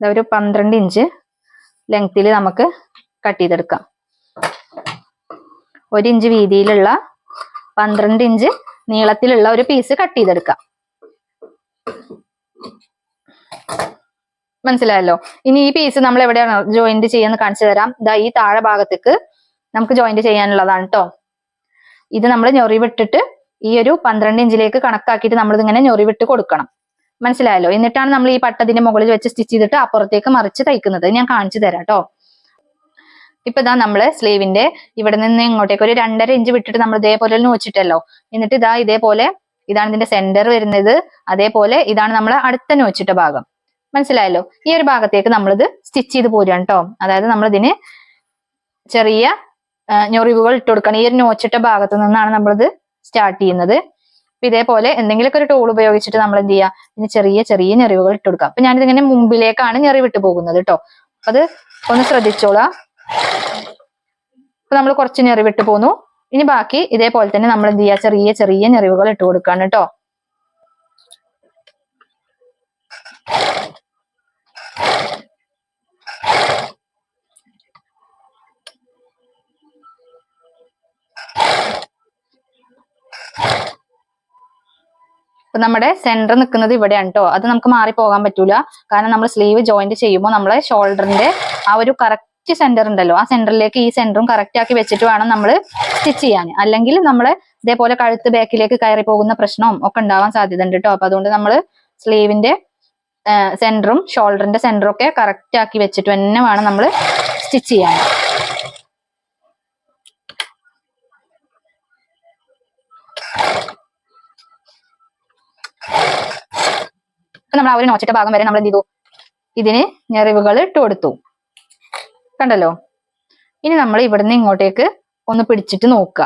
ഒരു പന്ത്രണ്ട് ഇഞ്ച് ലെങ്ത്തിൽ നമുക്ക് കട്ട് ചെയ്തെടുക്കാം. ഒരു ഇഞ്ച് വീതിയിലുള്ള പന്ത്രണ്ട് ഇഞ്ച് നീളത്തിലുള്ള ഒരു പീസ് കട്ട് ചെയ്തെടുക്കാം. മനസ്സിലായല്ലോ? ഇനി ഈ പീസ് നമ്മൾ എവിടെയാണ് ജോയിന്റ് ചെയ്യാന്ന് കാണിച്ചു തരാം. ഇതാ ഈ താഴെ ഭാഗത്തേക്ക് നമുക്ക് ജോയിന്റ് ചെയ്യാനുള്ളതാണ് കേട്ടോ ഇത് നമ്മൾ ഞൊറിവിട്ടിട്ട് ഈ ഒരു പന്ത്രണ്ട് ഇഞ്ചിലേക്ക് കണക്കാക്കിയിട്ട് നമ്മൾ ഇതിങ്ങനെ ഞൊറിവിട്ട് കൊടുക്കണം. മനസ്സിലായല്ലോ? എന്നിട്ടാണ് നമ്മൾ ഈ പട്ടതിന്റെ മുകളിൽ വെച്ച് സ്റ്റിച്ച് ചെയ്തിട്ട് അപ്പുറത്തേക്ക് മറിച്ച് തയ്ക്കുന്നത്. ഞാൻ കാണിച്ചു തരാം കേട്ടോ. ഇപ്പൊ ഇതാ നമ്മൾ സ്ലീവിന്റെ ഇവിടെ നിന്ന് ഇങ്ങോട്ടേക്ക് ഒരു രണ്ടര ഇഞ്ച് വിട്ടിട്ട് നമ്മൾ ഇതേപോലെ നോച്ചിട്ടല്ലോ. എന്നിട്ട് ഇതാ ഇതേപോലെ ഇതാണ് ഇതിന്റെ സെന്റർ വരുന്നത്. അതേപോലെ ഇതാണ് നമ്മൾ അടുത്ത നോച്ചിട്ട ഭാഗം. മനസ്സിലായല്ലോ? ഈ ഒരു ഭാഗത്തേക്ക് നമ്മളിത് സ്റ്റിച്ച് ചെയ്ത് പോരുകയാണ് കേട്ടോ. അതായത് നമ്മളിതിന് ചെറിയ ഞൊറിവുകൾ ഇട്ട് കൊടുക്കണം ഈ ഒരു നോച്ചിട്ട ഭാഗത്ത് നിന്നാണ് നമ്മളിത് സ്റ്റാർട്ട് ചെയ്യുന്നത്. അപ്പൊ ഇതേപോലെ എന്തെങ്കിലുമൊക്കെ ഒരു ടൂൾ ഉപയോഗിച്ചിട്ട് നമ്മൾ എന്ത് ചെയ്യുക? ഇതിന് ചെറിയ ചെറിയ ഞെറിവുകൾ ഇട്ട് കൊടുക്കുക. അപ്പൊ ഞാനിതിങ്ങനെ മുമ്പിലേക്കാണ് ഞെറിവിട്ട് പോകുന്നത് കേട്ടോ അത് ഒന്ന് ശ്രദ്ധിച്ചോളാം. അപ്പൊ നമ്മൾ കുറച്ച് ഞെറിവിട്ട് പോന്നു. ഇനി ബാക്കി ഇതേപോലെ തന്നെ നമ്മൾ എന്ത് ചെയ്യുക? ചെറിയ ചെറിയ ഞെറിവുകൾ ഇട്ട് കൊടുക്കാണ് കേട്ടോ ഇപ്പൊ നമ്മുടെ സെന്റർ നിൽക്കുന്നത് ഇവിടെയാണ് കേട്ടോ അത് നമുക്ക് മാറി പോകാൻ പറ്റൂല. കാരണം നമ്മൾ സ്ലീവ് ജോയിന്റ് ചെയ്യുമ്പോൾ നമ്മളെ ഷോൾഡറിന്റെ ആ ഒരു കറക്റ്റ് സെന്റർ ഉണ്ടല്ലോ. ആ സെന്ററിലേക്ക് ഈ സെന്ററും കറക്റ്റ് ആക്കി വെച്ചിട്ട് വേണം നമ്മൾ സ്റ്റിച്ച് ചെയ്യാൻ. അല്ലെങ്കിൽ നമ്മൾ ഇതേപോലെ കഴുത്ത് ബാക്കിലേക്ക് കയറി പോകുന്ന പ്രശ്നവും ഒക്കെ ഉണ്ടാവാൻ സാധ്യത ഉണ്ട് കേട്ടോ അപ്പൊ അതുകൊണ്ട് നമ്മൾ സ്ലീവിന്റെ സെന്ററും ഷോൾഡറിന്റെ സെന്ററും ഒക്കെ കറക്റ്റ് ആക്കി വെച്ചിട്ട് തന്നെ വേണം നമ്മൾ സ്റ്റിച്ച് ചെയ്യാൻ. അപ്പൊ നമ്മൾ ആ ഒരു നോച്ചിട്ട ഭാഗം വരെ നമ്മൾ എന്ത് ചെയ്തു? ഇതിന് ഞെറിവുകൾ ഇട്ട് കൊടുത്തു. കണ്ടല്ലോ? ഇനി നമ്മൾ ഇവിടുന്ന് ഇങ്ങോട്ടേക്ക് ഒന്ന് പിടിച്ചിട്ട് നോക്കുക.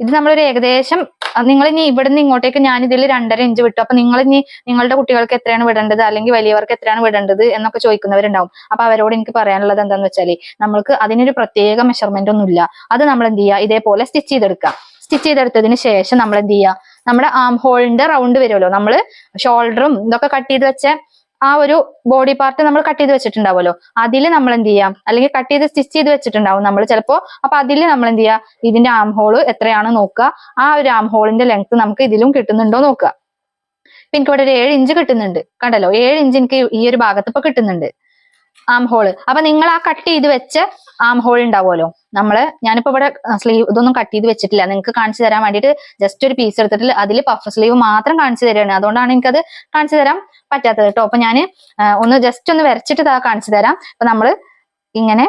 ഇത് നമ്മളൊരു ഏകദേശം നിങ്ങൾ ഇനി ഇവിടുന്ന് ഇങ്ങോട്ടേക്ക് ഞാൻ ഇതിൽ രണ്ടര ഇഞ്ച് വിട്ടു. അപ്പൊ നിങ്ങൾ ഇനി നിങ്ങളുടെ കുട്ടികൾക്ക് എത്രയാണ് വിടേണ്ടത്? അല്ലെങ്കിൽ വലിയവർക്ക് എത്രയാണ് വിടേണ്ടത്? എന്നൊക്കെ ചോദിക്കുന്നവരുണ്ടാവും. അപ്പൊ അവരോട് എനിക്ക് പറയാനുള്ളത് എന്താന്ന് വെച്ചാൽ നമ്മൾക്ക് അതിനൊരു പ്രത്യേക മെഷർമെന്റ് ഒന്നുമില്ല. അത് നമ്മൾ എന്ത് ചെയ്യുക? ഇതേപോലെ സ്റ്റിച്ച് ചെയ്തെടുക്കുക. സ്റ്റിച്ച് ചെയ്തെടുത്തതിന് ശേഷം നമ്മൾ എന്ത് ചെയ്യുക നമ്മുടെ ആം ഹോളിന്റെ റൗണ്ട് വരുമല്ലോ നമ്മൾ ഷോൾഡറും ഇതൊക്കെ കട്ട് ചെയ്ത് വെച്ച ആ ഒരു ബോഡി പാർട്ട് നമ്മൾ കട്ട് ചെയ്ത് വെച്ചിട്ടുണ്ടാവുമല്ലോ. അതിൽ നമ്മൾ എന്ത് ചെയ്യാം? അല്ലെങ്കിൽ കട്ട് ചെയ്ത് സ്റ്റിച്ച് ചെയ്ത് വെച്ചിട്ടുണ്ടാവും നമ്മൾ ചിലപ്പോ. അപ്പൊ അതിൽ നമ്മൾ എന്ത് ചെയ്യാ ഇതിന്റെ ആം ഹോൾ എത്രയാണ് നോക്കുക. ആ ഒരു ആം ഹോളിന്റെ ലെങ്ത് നമുക്ക് ഇതിലും കിട്ടുന്നുണ്ടോ നോക്കുക. ഇപ്പൊ എനിക്ക് ഇവിടെ ഒരു ഏഴ് ഇഞ്ച് കിട്ടുന്നുണ്ട്. കണ്ടല്ലോ? ഏഴ് ഇഞ്ച് എനിക്ക് ഈ ഒരു ഭാഗത്ത് ഇപ്പൊ കിട്ടുന്നുണ്ട്. ആം ഹോൾ അപ്പൊ നിങ്ങൾ ആ കട്ട് ചെയ്ത് വെച്ച് ആം ഹോൾ ഉണ്ടാവുമല്ലോ നമ്മൾ ഞാനിപ്പോ ഇവിടെ സ്ലീവ് ഇതൊന്നും കട്ട് ചെയ്ത് വെച്ചിട്ടില്ല. നിങ്ങൾക്ക് കാണിച്ചു തരാൻ വേണ്ടിയിട്ട് ജസ്റ്റ് ഒരു പീസ് എടുത്തിട്ട് അതിൽ പഫ് സ്ലീവ് മാത്രം കാണിച്ചു തരാണ്. അതുകൊണ്ടാണ് എനിക്കത് കാണിച്ചു തരാൻ പറ്റാത്തത് കേട്ടോ. അപ്പൊ ഞാൻ ഒന്ന് ജസ്റ്റ് ഒന്ന് വരച്ചിട്ട് ഇതാ കാണിച്ചു തരാം. അപ്പൊ നമ്മൾ ഇങ്ങനെ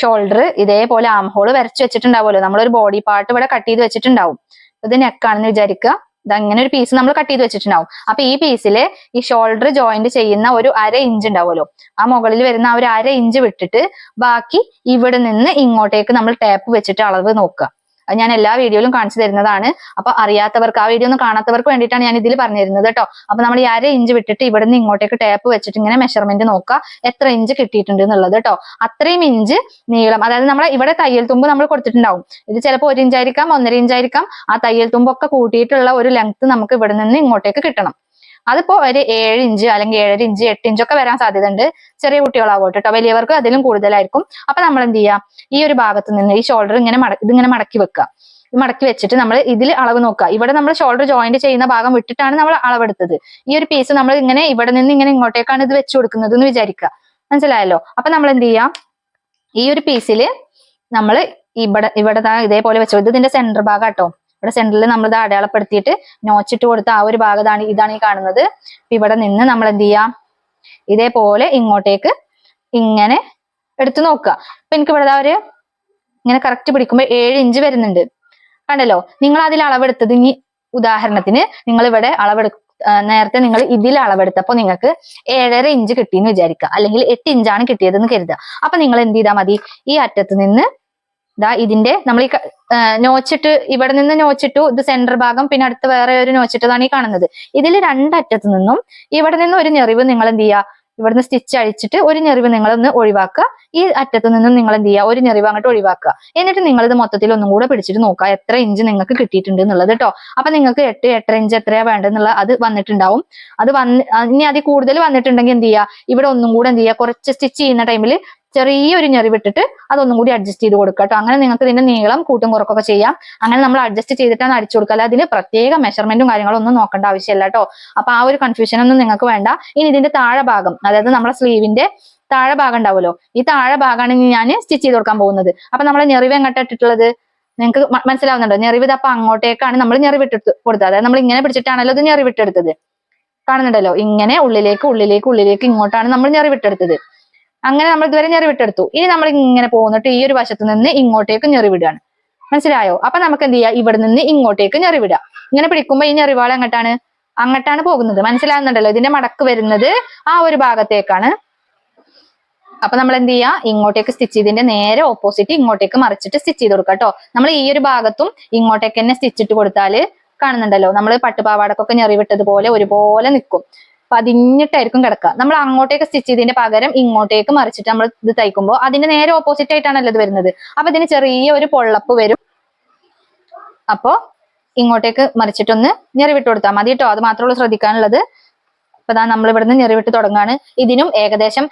ഷോൾഡർ ഇതേപോലെ ആം ഹോൾ വരച്ചു വെച്ചിട്ടുണ്ടാവുമല്ലോ. നമ്മളൊരു ബോഡി പാർട്ട് ഇവിടെ കട്ട് ചെയ്ത് വെച്ചിട്ടുണ്ടാവും. ഇത് നെക്കാണെന്ന് വിചാരിക്കുക ഇത് അങ്ങനെ ഒരു പീസ് നമ്മൾ കട്ട് ചെയ്ത് വെച്ചിട്ടുണ്ടാവും. അപ്പൊ ഈ പീസിൽ ഈ ഷോൾഡർ ജോയിന്റ് ചെയ്യുന്ന ഒരു അര ഇഞ്ച് ഉണ്ടാവുമല്ലോ. ആ മുകളിൽ വരുന്ന ആ ഒരു അര ഇഞ്ച് വിട്ടിട്ട് ബാക്കി ഇവിടെ നിന്ന് ഇങ്ങോട്ടേക്ക് നമ്മൾ ടാപ്പ് വെച്ചിട്ട് അളവ് നോക്കുക. ഞാൻ എല്ലാ വീഡിയോയിലും കാണിച്ചു തരുന്നതാണ്. അപ്പൊ അറിയാത്തവർക്ക് ആ വീഡിയോ ഒന്നും കാണാത്തവർക്ക് വേണ്ടിയിട്ടാണ് ഞാൻ ഇതിൽ പറഞ്ഞു തരുന്നത് കേട്ടോ. അപ്പൊ നമ്മൾ ഈ അര ഇഞ്ച് വിട്ടിട്ട് ഇവിടുന്ന് ഇങ്ങോട്ടേക്ക് ടാപ്പ് വെച്ചിട്ട് ഇങ്ങനെ മെഷർമെന്റ് നോക്കുക എത്ര ഇഞ്ച് കിട്ടിയിട്ടുണ്ട് എന്നുള്ളത് കേട്ടോ. അത്രയും ഇഞ്ച് നീളം അതായത് നമ്മൾ ഇവിടെ തയ്യൽ തുമ്പ് നമ്മൾ കൊടുത്തിട്ടുണ്ടാവും. ഇത് ചിലപ്പോൾ ഒരു ഇഞ്ചായിരിക്കാം ഒന്നര ഇഞ്ചായിരിക്കാം. ആ തയ്യൽ തുമ്പൊക്കെ കൂട്ടിയിട്ടുള്ള ഒരു ലെങ്ത് നമുക്ക് ഇവിടെ നിന്ന് ഇങ്ങോട്ടേക്ക് കിട്ടണം. അതിപ്പോ ഒരു ഏഴ് ഇഞ്ച് അല്ലെങ്കിൽ ഏഴര ഇഞ്ച് എട്ട് ഇഞ്ചൊക്കെ വരാൻ സാധ്യതയുണ്ട്. ചെറിയ കുട്ടികളാവട്ടെ കേട്ടോ. വലിയവർക്ക് അതിലും കൂടുതലായിരിക്കും. അപ്പൊ നമ്മൾ എന്ത് ചെയ്യാം? ഈ ഒരു ഭാഗത്ത് നിന്ന് ഈ ഷോൾഡർ ഇങ്ങനെ മട ഇതിങ്ങനെ മടക്കി വെക്കുക. മടക്കി വെച്ചിട്ട് നമ്മൾ ഇതിൽ അളവ് നോക്കുക. ഇവിടെ നമ്മൾ ഷോൾഡർ ജോയിന്റ് ചെയ്യുന്ന ഭാഗം വിട്ടിട്ടാണ് നമ്മൾ അളവെടുത്തത്. ഈ ഒരു പീസ് നമ്മൾ ഇങ്ങനെ ഇവിടെ നിന്ന് ഇങ്ങനെ ഇങ്ങോട്ടേക്കാണ് ഇത് വെച്ചു കൊടുക്കുന്നത് എന്ന് വിചാരിക്കുക. മനസ്സിലായല്ലോ? അപ്പൊ നമ്മൾ എന്ത് ചെയ്യാം? ഈ ഒരു പീസിൽ നമ്മൾ ഇവിടെ ഇവിടെ ഇതേപോലെ വെച്ചു. ഇത് ഇതിന്റെ സെന്റർ ഭാഗം കേട്ടോ ഇവിടെ സെന്ററിൽ നമ്മൾ ഇത് അടയാളപ്പെടുത്തിയിട്ട് നോച്ചിട്ട് കൊടുത്ത ആ ഒരു ഭാഗത്താണ് ഇതാണ് ഈ കാണുന്നത്. ഇവിടെ നിന്ന് നമ്മൾ എന്ത് ചെയ്യാം? ഇതേപോലെ ഇങ്ങോട്ടേക്ക് ഇങ്ങനെ എടുത്തു നോക്കുക. അപ്പൊ എനിക്ക് ഇവിടെ ഒരു ഇങ്ങനെ കറക്റ്റ് പിടിക്കുമ്പോൾ ഏഴ് ഇഞ്ച് വരുന്നുണ്ട്. കണ്ടല്ലോ? നിങ്ങൾ അതിൽ അളവെടുത്തത് ഇനി ഉദാഹരണത്തിന് നിങ്ങൾ ഇവിടെ അളവെടു നേരത്തെ നിങ്ങൾ ഇതിൽ അളവെടുത്തപ്പോൾ നിങ്ങൾക്ക് ഏഴര ഇഞ്ച് കിട്ടിയെന്ന് വിചാരിക്കുക. അല്ലെങ്കിൽ എട്ട് ഇഞ്ചാണ് കിട്ടിയതെന്ന് കരുതുക. അപ്പൊ നിങ്ങൾ എന്ത് ചെയ്താൽ മതി? ഈ അറ്റത്ത് നിന്ന് ദാ ഇതിന്റെ നമ്മൾ ഈ നോച്ചിട്ട് ഇവിടെ നിന്ന് നോച്ചിട്ടു ഇത് സെന്റർ ഭാഗം പിന്നെ അടുത്ത് വേറെ ഒരു നോച്ചിട്ടതാണ് ഈ കാണുന്നത്. ഇതിൽ രണ്ടറ്റത്ത് നിന്നും ഇവിടെ നിന്ന് ഒരു ഞെറിവ് നിങ്ങൾ എന്ത് ചെയ്യുക? ഇവിടുന്ന് സ്റ്റിച്ച് അഴിച്ചിട്ട് ഒരു ഞെറിവ് നിങ്ങൾ ഒന്ന് ഒഴിവാക്കുക. ഈ അറ്റത്ത് നിന്നും നിങ്ങൾ എന്ത് ചെയ്യുക? ഒരു ഞെറിവ് അങ്ങോട്ട് ഒഴിവാക്കുക. എന്നിട്ട് നിങ്ങൾ ഇത് മൊത്തത്തിൽ ഒന്നും കൂടെ പിടിച്ചിട്ട് നോക്കുക. എത്ര ഇഞ്ച് നിങ്ങൾക്ക് കിട്ടിയിട്ടുണ്ട് എന്നുള്ളത് കേട്ടോ അപ്പൊ നിങ്ങൾക്ക് എട്ട് എട്ടര ഇഞ്ച് എത്രയാ വേണ്ടെന്നുള്ള അത് വന്നിട്ടുണ്ടാവും. അത് വന്ന് ഇനി അതിൽ കൂടുതൽ വന്നിട്ടുണ്ടെങ്കിൽ എന്ത് ചെയ്യുക? ഇവിടെ ഒന്നും കൂടെ എന്ത് ചെയ്യുക? കുറച്ച് സ്റ്റിച്ച് ചെയ്യുന്ന ടൈമിൽ ചെറിയൊരു ഞെറിവിട്ടിട്ട് അതൊന്നും കൂടി അഡ്ജസ്റ്റ് ചെയ്ത് കൊടുക്കുക കേട്ടോ അങ്ങനെ നിങ്ങൾക്ക് ഇതിന്റെ നീളം കൂട്ടും കുറക്കൊക്കെ ചെയ്യാം. അങ്ങനെ നമ്മൾ അഡ്ജസ്റ്റ് ചെയ്തിട്ടാണ് അടിച്ചു കൊടുക്കുക. അല്ല അതിന് പ്രത്യേക മെഷർമെന്റും കാര്യങ്ങളും ഒന്നും നോക്കേണ്ട ആവശ്യമില്ല കേട്ടോ അപ്പൊ ആ ഒരു കൺഫ്യൂഷൻ ഒന്നും നിങ്ങൾക്ക് വേണ്ട. ഇനി ഇതിന്റെ താഴെ ഭാഗം അതായത് നമ്മുടെ സ്ലീവിന്റെ താഴെ ഭാഗം ഉണ്ടാവുമല്ലോ. ഈ താഴെ ഭാഗമാണ് ഇനി ഞാൻ സ്റ്റിച്ച് ചെയ്ത് കൊടുക്കാൻ പോകുന്നത്. അപ്പൊ നമ്മൾ ഞെറിവ് എങ്ങോട്ടാ ഇട്ടിട്ടുള്ളത്? നിങ്ങൾക്ക് മനസ്സിലാവുന്നുണ്ടോ? ഞെറിവ് ഇത് അപ്പൊ അങ്ങോട്ടേക്കാണ് നമ്മൾ ഞെറിവിട്ടെടുത്ത് കൊടുത്തത്. അതായത് നമ്മൾ ഇങ്ങനെ പിടിച്ചിട്ടാണല്ലോ ഇത് ഞെറിവിട്ടെടുത്തത് കാണുന്നുണ്ടല്ലോ? ഇങ്ങനെ ഉള്ളിലേക്ക് ഉള്ളിലേക്ക് ഉള്ളിലേക്ക് ഇങ്ങോട്ടാണ് നമ്മൾ ഞെറിവിട്ടെടുത്തത് അങ്ങനെ നമ്മൾ ഇതുവരെ ഞെറിവിട്ടെടുത്തു ഇനി നമ്മൾ ഇങ്ങനെ പോന്നിട്ട് ഈ ഒരു വശത്ത് നിന്ന് ഇങ്ങോട്ടേക്ക് ഞെറിവിടുകയാണ് മനസ്സിലായോ? അപ്പൊ നമുക്ക് എന്ത് ചെയ്യാം? ഇവിടെ നിന്ന് ഇങ്ങോട്ടേക്ക് ഞെറിവിടുക ഇങ്ങനെ പിടിക്കുമ്പോൾ ഈ ഞെറിവാൾ എങ്ങോട്ടാണ്? അങ്ങോട്ടാണ് പോകുന്നത്. മനസ്സിലാവുന്നുണ്ടല്ലോ? ഇതിന്റെ മടക്ക് വരുന്നത് ആ ഒരു ഭാഗത്തേക്കാണ്. അപ്പൊ നമ്മൾ എന്ത് ചെയ്യാ? ഇങ്ങോട്ടേക്ക് സ്റ്റിച്ച് ചെയ്തിന്റെ നേരെ ഓപ്പോസിറ്റ് ഇങ്ങോട്ടേക്ക് മറിച്ചിട്ട് സ്റ്റിച്ച് ചെയ്ത് കൊടുക്കുക കേട്ടോ നമ്മൾ ഈ ഒരു ഭാഗത്തും ഇങ്ങോട്ടേക്ക് തന്നെ സ്റ്റിച്ച് ഇട്ട് കൊടുത്താൽ കാണുന്നുണ്ടല്ലോ? നമ്മൾ പട്ടുപാവാടക്കൊക്കെ ഞെറിവിട്ടതുപോലെ ഒരുപോലെ നിൽക്കും പതിഞ്ഞിട്ടായിരിക്കും കിടക്കുക. നമ്മൾ അങ്ങോട്ടേക്ക് സ്റ്റിച്ച് ചെയ്തതിന്റെ പകരം ഇങ്ങോട്ടേക്ക് മറിച്ചിട്ട് നമ്മൾ ഇത് തയ്ക്കുമ്പോൾ അതിന്റെ നേരെ ഓപ്പോസിറ്റ് ആയിട്ടാണല്ലോ ഇത് വരുന്നത്. അപ്പൊ ഇതിന് ചെറിയ ഒരു പൊള്ളപ്പ് വരും. അപ്പോ ഇങ്ങോട്ടേക്ക് മറിച്ചിട്ടൊന്ന് ഞെറിവിട്ട് കൊടുത്താൽ മതി കേട്ടോ. അത് മാത്രമേ ഉള്ളൂ ശ്രദ്ധിക്കാനുള്ളത്. ഇപ്പൊ ദാ നമ്മൾ ഇവിടുന്ന് ഞെറിവിട്ട് തുടങ്ങാണ്. ഇതിനും ഏകദേശം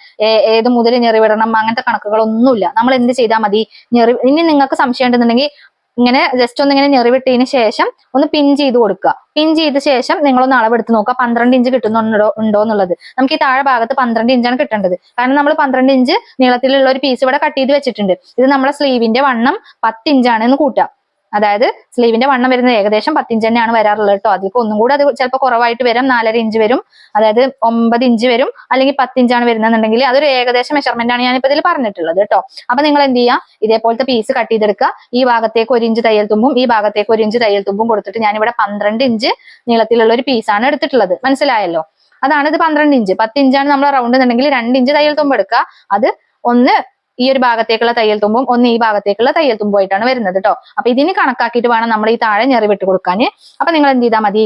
ഏത് മുതൽ ഞെറിവിടണം അങ്ങനത്തെ കണക്കുകളൊന്നുമില്ല. നമ്മൾ എന്ത് ചെയ്താൽ മതി? ഞെറി ഇനി നിങ്ങൾക്ക് സംശയം ഉണ്ടെന്നുണ്ടെങ്കിൽ ഇങ്ങനെ ജസ്റ്റ് ഒന്ന് ഇങ്ങനെ ഞെറിവിട്ടതിന് ശേഷം ഒന്ന് പിൻ ചെയ്ത് കൊടുക്കുക. പിൻ ചെയ്ത ശേഷം നിങ്ങളൊന്ന് അളവെടുത്ത് നോക്കുക. പന്ത്രണ്ട് ഇഞ്ച് കിട്ടുന്നുണ്ടോ ഉണ്ടോ എന്നുള്ളത്. നമുക്ക് ഈ താഴെ ഭാഗത്ത് പന്ത്രണ്ട് ഇഞ്ചാണ് കിട്ടേണ്ടത്. കാരണം നമ്മൾ പന്ത്രണ്ട് ഇഞ്ച് നീളത്തിലുള്ള ഒരു പീസ് ഇവിടെ കട്ട് ചെയ്ത് വെച്ചിട്ടുണ്ട്. ഇത് നമ്മുടെ സ്ലീവിന്റെ വണ്ണം പത്ത് ഇഞ്ചാണ് എന്ന് കൂട്ടുക. അതായത് സ്ലീവിന്റെ വണ്ണം വരുന്നത് ഏകദേശം പത്തിഞ്ച് തന്നെയാണ് വരാറുള്ളത് കേട്ടോ. അതിലേക്ക് ഒന്നും കൂടെ അത് ചിലപ്പോൾ കുറവായിട്ട് വരും. നാലര ഇഞ്ച് വരും. അതായത് ഒമ്പത് ഇഞ്ച് വരും. അല്ലെങ്കിൽ പത്തിഞ്ചാണ് വരുന്നതെന്നുണ്ടെങ്കിൽ അതൊരു ഏകദേശം മെഷർമെന്റ് ആണ് ഞാനിപ്പോ ഇതിൽ പറഞ്ഞിട്ടുള്ളത് കേട്ടോ. അപ്പൊ നിങ്ങൾ എന്ത് ചെയ്യുക ഇതേപോലത്തെ പീസ് കട്ട് ചെയ്തെടുക്കുക. ഈ ഭാഗത്തേക്ക് ഒരു ഇഞ്ച് തയ്യൽ തുമ്പും ഈ ഭാഗത്തേക്ക് ഒരു ഇഞ്ച് തയ്യൽ തുമ്പും കൊടുത്തിട്ട് ഞാനിവിടെ പന്ത്രണ്ട് ഇഞ്ച് നീളത്തിലുള്ള ഒരു പീസാണ് എടുത്തിട്ടുള്ളത്. മനസ്സിലായല്ലോ? അതാണ് ഇത് പന്ത്രണ്ട് ഇഞ്ച്. പത്ത് ഇഞ്ചാണ് നമ്മൾ റൗണ്ട് എന്നുണ്ടെങ്കിൽ രണ്ട് ഇഞ്ച് തയ്യൽ തുമ്പ് എടുക്കുക. അത് ഒന്ന് ഈ ഒരു ഭാഗത്തേക്കുള്ള തയ്യൽ തുമ്പും ഒന്ന് ഈ ഭാഗത്തേക്കുള്ള തയ്യൽ തുമ്പുമായിട്ടാണ് വരുന്നത് കേട്ടോ അപ്പൊ ഇതിന് കണക്കാക്കിയിട്ട് വേണം നമ്മൾ ഈ താഴെ ഞെറി വിട്ട് കൊടുക്കാൻ അപ്പൊ നിങ്ങൾ എന്ത് ചെയ്താൽ മതി?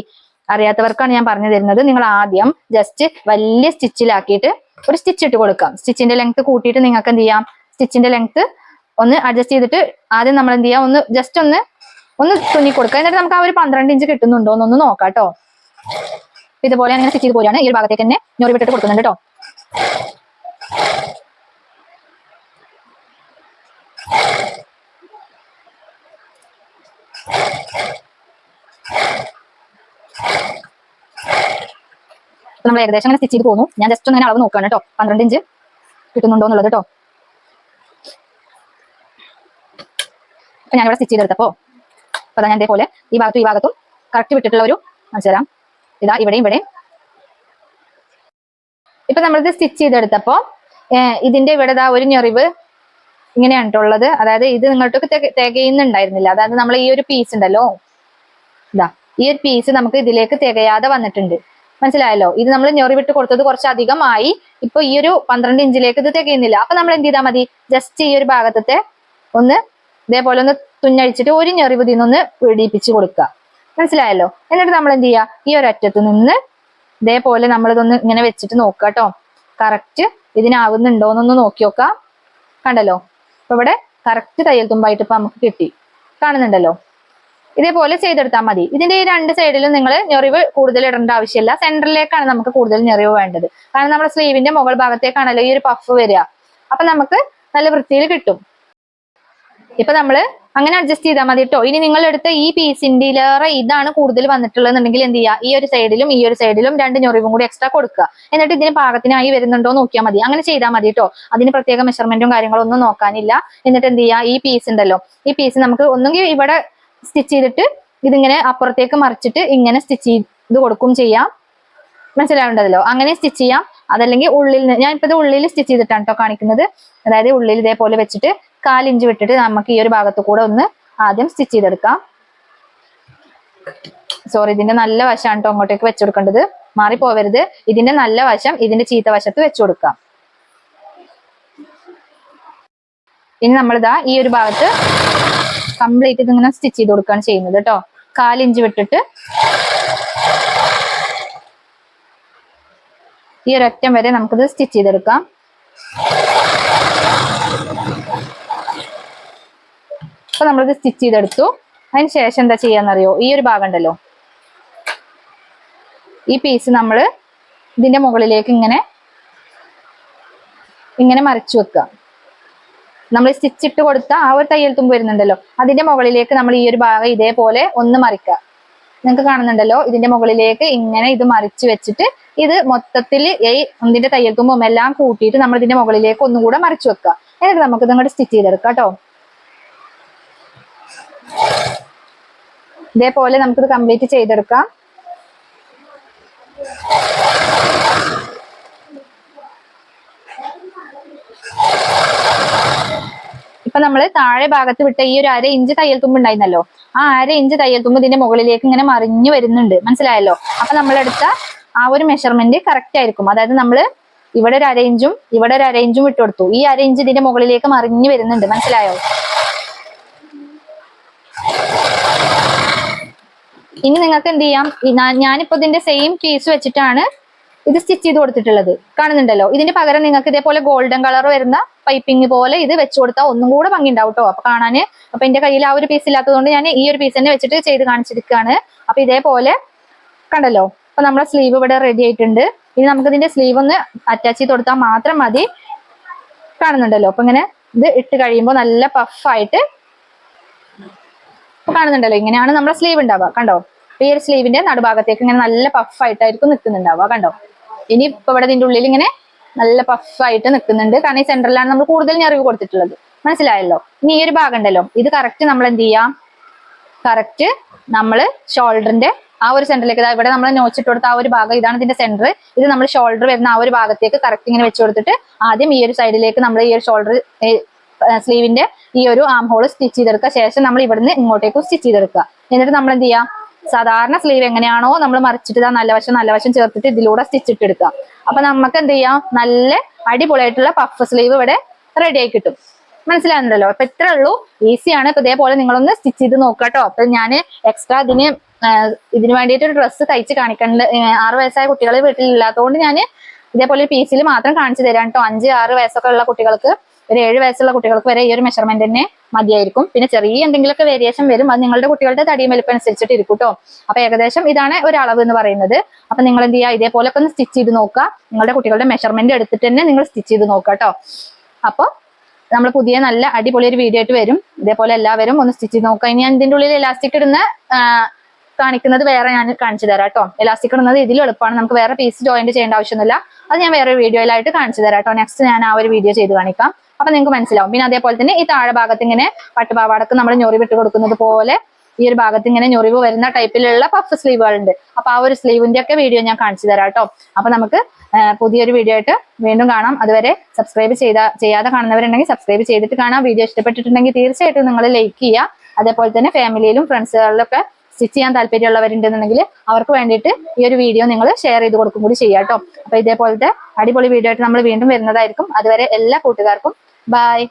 അറിയാത്തവർക്കാണ് ഞാൻ പറഞ്ഞു തരുന്നത്. നിങ്ങൾ ആദ്യം ജസ്റ്റ് വലിയ സ്റ്റിച്ചിലാക്കിയിട്ട് ഒരു സ്റ്റിച്ച് ഇട്ട് കൊടുക്കാം. സ്റ്റിച്ചിന്റെ ലെങ്ത് കൂട്ടിയിട്ട് നിങ്ങൾക്ക് എന്ത് ചെയ്യാം സ്റ്റിച്ചിന്റെ ലെങ്ത് ഒന്ന് അഡ്ജസ്റ്റ് ചെയ്തിട്ട് ആദ്യം നമ്മൾ എന്ത് ചെയ്യാം ഒന്ന് ജസ്റ്റ് ഒന്ന് ഒന്ന് തുന്നി കൊടുക്കുക. എന്നിട്ട് നമുക്ക് ആ ഒരു പന്ത്രണ്ട് ഇഞ്ച് കിട്ടുന്നുണ്ടോ എന്നൊന്ന് നോക്കാം കേട്ടോ ഇതുപോലെ അങ്ങനെ സ്റ്റിച്ച് ചെയ്ത് പോലെയാണ് ഈ ഭാഗത്തേക്ക് തന്നെ ഞൊറി വിട്ടിട്ട് കൊടുക്കുന്നുണ്ട് കേട്ടോ ഏകദേശം അങ്ങനെ സ്റ്റിച്ച് ചെയ്ത് പോകുന്നു ഞാൻ ജസ്റ്റ് ഒന്ന് അളവ് നോക്കുകയാണ് കേട്ടോ. പന്ത്രണ്ട് ഇഞ്ച് കിട്ടുന്നുണ്ടോ എന്നുള്ളത് കേട്ടോ. അപ്പൊ ഞാനിവിടെ സ്റ്റിച്ച് ചെയ്തെടുത്തപ്പോ അപ്പൊ ഞാൻ ഇതേപോലെ ഈ ഭാഗത്തും ഈ ഭാഗത്തും കറക്റ്റ് വിട്ടിട്ടുള്ള ഒരു മനസ്സിലാം ഇതാ ഇവിടെയും ഇവിടെയും. ഇപ്പൊ നമ്മളിത് സ്റ്റിച്ച് ചെയ്തെടുത്തപ്പോ ഇതിന്റെ ഇവിടെ ദാ ഒരു ഞെറിവ് ഇങ്ങനെയാണ് ഉള്ളത്. അതായത് ഇത് നിങ്ങൾക്ക് തികയുന്നുണ്ടായിരുന്നില്ല. അതായത് നമ്മൾ ഈ ഒരു പീസ് ഉണ്ടല്ലോ. ഇതാ ഈ ഒരു പീസ് നമുക്ക് ഇതിലേക്ക് തികയാതെ വന്നിട്ടുണ്ട്. മനസ്സിലായല്ലോ? ഇത് നമ്മൾ ഞെറി വിട്ട് കൊടുത്തത് കുറച്ച് അധികമായി ഇപ്പൊ ഈ ഒരു പന്ത്രണ്ട് ഇഞ്ചിലേക്ക് ഇത് തികയുന്നില്ല. അപ്പൊ നമ്മൾ എന്ത് ചെയ്താൽ മതി? ജസ്റ്റ് ഈ ഒരു ഭാഗത്തെ ഒന്ന് ഇതേപോലെ ഒന്ന് തുന്നഴിച്ചിട്ട് ഒരു ഞെറിവ് ഇതിന്നൊന്ന് പിടിപ്പിച്ച് കൊടുക്കുക. മനസ്സിലായല്ലോ? എന്നിട്ട് നമ്മൾ എന്ത് ചെയ്യുക? ഈ ഒരു അറ്റത്ത് നിന്ന് ഇതേപോലെ നമ്മളിതൊന്ന് ഇങ്ങനെ വെച്ചിട്ട് നോക്കുക കേട്ടോ. കറക്റ്റ് ഇതിനാവുന്നുണ്ടോ എന്നൊന്ന് നോക്കി നോക്കാം. കണ്ടല്ലോ? ഇപ്പൊ ഇവിടെ കറക്റ്റ് തയ്യൽ തുമ്പായിട്ട് ഇപ്പൊ നമുക്ക് കിട്ടി. കാണുന്നുണ്ടല്ലോ? ഇതേപോലെ ചെയ്തെടുത്താൽ മതി. ഇതിന്റെ ഈ രണ്ട് സൈഡിലും നിങ്ങൾ ഞെറിവ് കൂടുതൽ ഇടേണ്ട ആവശ്യമില്ല. സെന്ററിലേക്കാണ് നമുക്ക് കൂടുതൽ ഞെറിവ് വേണ്ടത്. കാരണം നമ്മുടെ സ്ലീവിന്റെ മുകൾ ഭാഗത്തേക്കാണല്ലോ ഈ ഒരു പഫ് വരിക. അപ്പൊ നമുക്ക് നല്ല വൃത്തിയിൽ കിട്ടും. ഇപ്പൊ നമ്മൾ അങ്ങനെ അഡ്ജസ്റ്റ് ചെയ്താൽ മതി കേട്ടോ ഇനി നിങ്ങൾ എടുത്ത ഈ പീസിന്റെയിലേറെ ഇതാണ് കൂടുതൽ വന്നിട്ടുള്ളതെന്നുണ്ടെങ്കിൽ എന്ത് ചെയ്യുക? ഈ ഒരു സൈഡിലും ഈ ഒരു സൈഡിലും രണ്ട് ഞൊറിവും കൂടി എക്സ്ട്രാ കൊടുക്കുക. എന്നിട്ട് ഇതിന് പാകത്തിനായി വരുന്നുണ്ടോ നോക്കിയാൽ മതി. അങ്ങനെ ചെയ്താൽ മതി കേട്ടോ അതിന് പ്രത്യേക മെഷർമെന്റും കാര്യങ്ങളും ഒന്നും നോക്കാനില്ല. എന്നിട്ട് എന്ത് ചെയ്യുക? ഈ പീസ് ഉണ്ടല്ലോ. ഈ പീസ് നമുക്ക് ഒന്നുകിൽ ഇവിടെ സ്റ്റിച്ച് ചെയ്തിട്ട് ഇതിങ്ങനെ അപ്പുറത്തേക്ക് മറിച്ചിട്ട് ഇങ്ങനെ സ്റ്റിച്ച് ചെയ്ത് കൊടുക്കും ചെയ്യാം. മനസ്സിലാവേണ്ടതല്ലോ അങ്ങനെ സ്റ്റിച്ച് ചെയ്യാം. അതല്ലെങ്കിൽ ഉള്ളിൽ ഞാൻ ഇപ്പത് ഉള്ളിൽ സ്റ്റിച്ച് ചെയ്തിട്ടാണ് കേട്ടോ കാണിക്കുന്നത്. അതായത് ഉള്ളിൽ ഇതേപോലെ വെച്ചിട്ട് കാലിഞ്ച് വിട്ടിട്ട് നമുക്ക് ഈ ഒരു ഭാഗത്ത് കൂടെ ഒന്ന് ആദ്യം സ്റ്റിച്ച് ചെയ്തെടുക്കാം. സോറി ഇതിന്റെ നല്ല വശമാണ് കേട്ടോ അങ്ങോട്ടേക്ക് വെച്ചു കൊടുക്കേണ്ടത്. മാറിപ്പോവരുത്. ഇതിന്റെ നല്ല വശം ഇതിന്റെ ചീത്ത വശത്ത് വെച്ചു കൊടുക്കാം. ഇനി നമ്മളിതാ ഈ ഒരു ഭാഗത്ത് കംപ്ലീറ്റ് ഇതിങ്ങനെ സ്റ്റിച്ച് ചെയ്ത് കൊടുക്കുകയാണ് ചെയ്യുന്നത് കേട്ടോ. കാലിഞ്ച് വിട്ടിട്ട് ഈ ഒരറ്റം വരെ നമുക്കിത് സ്റ്റിച്ച് ചെയ്തെടുക്കാം. അപ്പൊ നമ്മളിത് സ്റ്റിച്ച് ചെയ്തെടുത്തു. അതിന് ശേഷം എന്താ ചെയ്യാന്നറിയോ? ഈ ഒരു ഭാഗം ഉണ്ടല്ലോ. ഈ പീസ് നമ്മൾ ഇതിന്റെ മുകളിലേക്ക് ഇങ്ങനെ ഇങ്ങനെ മറിച്ചു വെക്കുക. നമ്മൾ സ്റ്റിച്ച് ഇട്ട് കൊടുത്ത ആ ഒരു തയ്യൽ തുമ്പ് വരുന്നുണ്ടല്ലോ. അതിന്റെ മുകളിലേക്ക് നമ്മൾ ഈ ഒരു ഭാഗം ഇതേപോലെ ഒന്ന് മറിക്കുക. നിങ്ങൾക്ക് കാണുന്നുണ്ടല്ലോ ഇതിന്റെ മുകളിലേക്ക് ഇങ്ങനെ ഇത് മറിച്ച് വെച്ചിട്ട് ഇത് മൊത്തത്തിൽ ഈ ഇതിന്റെ തയ്യൽ തുമ്പും എല്ലാം കൂട്ടിയിട്ട് നമ്മൾ ഇതിന്റെ മുകളിലേക്ക് ഒന്നും കൂടെ മറിച്ച് വെക്കുക. എന്നിട്ട് നമുക്ക് ഇതങ്ങോട്ട് സ്റ്റിച്ച് ചെയ്തെടുക്കാം കേട്ടോ. ഇതേപോലെ നമുക്കിത് കംപ്ലീറ്റ് ചെയ്തെടുക്കാം. ഇപ്പൊ നമ്മൾ താഴെ ഭാഗത്ത് വിട്ട ഈ ഒരു അര ഇഞ്ച് തയ്യൽ തുമ്പ് ഉണ്ടായിരുന്നല്ലോ. ആ അര ഇഞ്ച് തയ്യൽ തുമ്പ് ഇതിന്റെ മുകളിലേക്ക് ഇങ്ങനെ മറിഞ്ഞു വരുന്നുണ്ട്. മനസ്സിലായല്ലോ? അപ്പൊ നമ്മളെടുത്ത ആ ഒരു മെഷർമെന്റ് കറക്റ്റ് ആയിരിക്കും. അതായത് നമ്മൾ ഇവിടെ ഒരു അര ഇഞ്ചും ഇവിടെ ഒരു അര ഇഞ്ചും വിട്ടു കൊടുത്തു. ഈ അര ഇഞ്ച് ഇതിന്റെ മുകളിലേക്ക് മറിഞ്ഞു വരുന്നുണ്ട്. മനസ്സിലായോ? ഇനി നിങ്ങൾക്ക് എന്ത് ചെയ്യാം? ഞാനിപ്പോ ഇതിന്റെ സെയിം പീസ് വെച്ചിട്ടാണ് ഇത് സ്റ്റിച്ച് ചെയ്ത് കൊടുത്തിട്ടുള്ളത്. കാണുന്നുണ്ടല്ലോ? ഇതിന് പകരം നിങ്ങൾക്ക് ഇതേപോലെ ഗോൾഡൻ കളർ വരുന്ന പൈപ്പിംഗ് പോലെ ഇത് വെച്ച് കൊടുത്താൽ ഒന്നും കൂടെ ഭംഗി ഉണ്ടാവും കേട്ടോ അപ്പൊ കാണാന് അപ്പൊ എന്റെ കയ്യിൽ ആ ഒരു പീസ് ഇല്ലാത്തതുകൊണ്ട് ഞാൻ ഈ ഒരു പീസ് തന്നെ വെച്ചിട്ട് ചെയ്ത് കാണിച്ചിരിക്കുകയാണ് അപ്പൊ ഇതേപോലെ കണ്ടല്ലോ? അപ്പൊ നമ്മുടെ സ്ലീവ് ഇവിടെ റെഡി ആയിട്ടുണ്ട്. ഇനി നമുക്ക് ഇതിന്റെ സ്ലീവ് ഒന്ന് അറ്റാച്ച് ചെയ്ത് കൊടുത്താൽ മാത്രം മതി. കാണുന്നുണ്ടല്ലോ? അപ്പൊ ഇങ്ങനെ ഇത് ഇട്ട് കഴിയുമ്പോൾ നല്ല പഫായിട്ട് കാണുന്നുണ്ടല്ലോ? ഇങ്ങനെയാണ് നമ്മുടെ സ്ലീവ് ഉണ്ടാവുക. കണ്ടോ? ഈ ഒരു സ്ലീവിന്റെ നടുഭാഗത്തേക്ക് ഇങ്ങനെ നല്ല പഫായിട്ടായിരിക്കും നിൽക്കുന്നുണ്ടാവുക. കണ്ടോ? ഇനി ഇപ്പൊ ഇവിടെ ഇതിന്റെ ഉള്ളിൽ ഇങ്ങനെ നല്ല പഫായിട്ട് നിൽക്കുന്നുണ്ട്. കാരണം ഈ സെന്ററിലാണ് നമ്മൾ കൂടുതൽ ഞെറിവ് കൊടുത്തിട്ടുള്ളത്. മനസ്സിലായല്ലോ? ഇനി ഈ ഒരു ഭാഗം ഉണ്ടല്ലോ. ഇത് കറക്റ്റ് നമ്മൾ എന്ത് ചെയ്യാം? കറക്റ്റ് നമ്മൾ ഷോൾഡറിന്റെ ആ ഒരു സെന്ററിലേക്ക് ഇവിടെ നമ്മൾ നോച്ചിട്ട് കൊടുത്ത ആ ഒരു ഭാഗം ഇതാണ് ഇതിന്റെ സെന്റർ ഇത് നമ്മൾ ഷോൾഡർ വരുന്ന ആ ഒരു ഭാഗത്തേക്ക് കറക്റ്റ് ഇങ്ങനെ വെച്ച് കൊടുത്തിട്ട് ആദ്യം ഈ ഒരു സൈഡിലേക്ക് നമ്മൾ ഈ ഒരു ഷോൾഡർ സ്ലീവിന്റെ ഈ ഒരു ആം ഹോൾ സ്റ്റിച്ച് ചെയ്തെടുക്കുക ശേഷം നമ്മൾ ഇവിടുന്ന് ഇങ്ങോട്ടേക്ക് സ്റ്റിച്ച് ചെയ്തെടുക്കുക. എന്നിട്ട് നമ്മൾ എന്ത് ചെയ്യാം? സാധാരണ സ്ലീവ് എങ്ങനെയാണോ നമ്മൾ മറിച്ചിട്ട് നല്ല വശം നല്ല വശം ചേർത്തിട്ട് ഇതിലൂടെ സ്റ്റിച്ച് ഇട്ട് എടുക്കുക. അപ്പൊ നമുക്ക് എന്ത് ചെയ്യാം? നല്ല അടിപൊളിയായിട്ടുള്ള പഫ് സ്ലീവ് ഇവിടെ റെഡി ആയി കിട്ടും. മനസ്സിലാകുന്നുണ്ടല്ലോ അപ്പൊ ഇത്രേ ഉള്ളൂ. ഈസിയാണ് ഇപ്പൊ ഇതേപോലെ നിങ്ങളൊന്ന് സ്റ്റിച്ച് ചെയ്ത് നോക്കുക കേട്ടോ. അപ്പൊ ഞാൻ എക്സ്ട്രാ ഇതിന് ഇതിന് വേണ്ടിയിട്ട് ഒരു ഡ്രസ്സ് തയ്ച്ച് കാണിക്കേണ്ട. ആറ് വയസ്സായ കുട്ടികൾ വീട്ടിലില്ലാത്തതുകൊണ്ട് ഞാൻ ഇതേപോലെ ഒരു പീസിൽ മാത്രം കാണിച്ചു തരാം കേട്ടോ. അഞ്ച് ആറ് വയസ്സൊക്കെ ഉള്ള കുട്ടികൾക്ക് ഒരു ഏഴ് വയസ്സുള്ള കുട്ടികൾക്ക് വരെ ഈ ഒരു മെഷർമെന്റ് തന്നെ മതിയായിരിക്കും. പിന്നെ ചെറിയ എന്തെങ്കിലുമൊക്കെ വേരിയേഷൻ വരും. അത് നിങ്ങളുടെ കുട്ടികളുടെ തടിയും വലിപ്പം അനുസരിച്ചിട്ട് ഇരിക്കും കേട്ടോ അപ്പൊ ഏകദേശം ഇതാണ് ഒരു അളവ് എന്ന് പറയുന്നത്. അപ്പൊ നിങ്ങൾ എന്ത് ചെയ്യുക? ഇതേപോലെ ഒന്ന് സ്റ്റിച്ച് ചെയ്ത് നോക്കുക. നിങ്ങളുടെ കുട്ടികളുടെ മെഷർമെന്റ് എടുത്തിട്ട് തന്നെ നിങ്ങൾ സ്റ്റിച്ച് ചെയ്ത് നോക്കുക കേട്ടോ. അപ്പോൾ നമ്മൾ പുതിയ നല്ല അടിപൊളി ഒരു വീഡിയോ ആയിട്ട് വരും. ഇതേപോലെ എല്ലാവരും ഒന്ന് സ്റ്റിച്ച് ചെയ്ത് നോക്കുക. ഇനി ഞാൻ ഇതിന്റെ ഉള്ളിൽ ഇലാസ്റ്റിക് ഇടുന്ന കാണിക്കുന്നത് വേറെ ഞാൻ കാണിച്ചു തരാം കേട്ടോ. എലാസ്റ്റിക് ഇടുന്നത് ഇതിൽ എളുപ്പമാണ്. നമുക്ക് വേറെ പീസ് ജോയിന്റ് ചെയ്യേണ്ട ആവശ്യമൊന്നുമില്ല. അത് ഞാൻ വേറെ വീഡിയോയിലായിട്ട് കാണിച്ചു തരാം കേട്ടോ. നെക്സ്റ്റ് ഞാൻ ആ ഒരു വീഡിയോ ചെയ്ത് കാണിക്കാം. അപ്പൊ നിങ്ങൾക്ക് മനസ്സിലാവും. പിന്നെ അതേപോലെ തന്നെ ഈ താഴെ ഭാഗത്ത് ഇങ്ങനെ പട്ടുപാവാടക്ക് നമ്മൾ ഞൊറി വിട്ട് കൊടുക്കുന്നത് പോലെ ഈ ഒരു ഭാഗത്ത് ഇങ്ങനെ ഞൊറിവ് വരുന്ന ടൈപ്പിലുള്ള പഫ് സ്ലീവുകൾ ഉണ്ട് അപ്പൊ ആ ഒരു സ്ലീവിന്റെ ഒക്കെ വീഡിയോ ഞാൻ കാണിച്ചു തരാം കേട്ടോ. അപ്പൊ നമുക്ക് പുതിയൊരു വീഡിയോ ആയിട്ട് വീണ്ടും കാണാം. അതുവരെ സബ്സ്ക്രൈബ് ചെയ്ത ചെയ്യാതെ കാണുന്നവരുണ്ടെങ്കിൽ സബ്സ്ക്രൈബ് ചെയ്തിട്ട് കാണാം. വീഡിയോ ഇഷ്ടപ്പെട്ടിട്ടുണ്ടെങ്കിൽ തീർച്ചയായിട്ടും നിങ്ങൾ ലൈക്ക് ചെയ്യുക. അതേപോലെ തന്നെ ഫാമിലിയിലും ഫ്രണ്ട്സുകളിലൊക്കെ സ്റ്റിച്ച് ചെയ്യാൻ താല്പര്യമുള്ളവരുണ്ടെന്നുണ്ടെങ്കിൽ അവർക്ക് വേണ്ടിയിട്ട് ഈ ഒരു വീഡിയോ നിങ്ങൾ ഷെയർ ചെയ്ത് കൊടുക്കും കൂടി ചെയ്യാം കേട്ടോ. അപ്പൊ ഇതേപോലത്തെ അടിപൊളി വീഡിയോ ആയിട്ട് നമ്മൾ വീണ്ടും വരുന്നതായിരിക്കും. അതുവരെ എല്ലാ കൂട്ടുകാർക്കും Bye.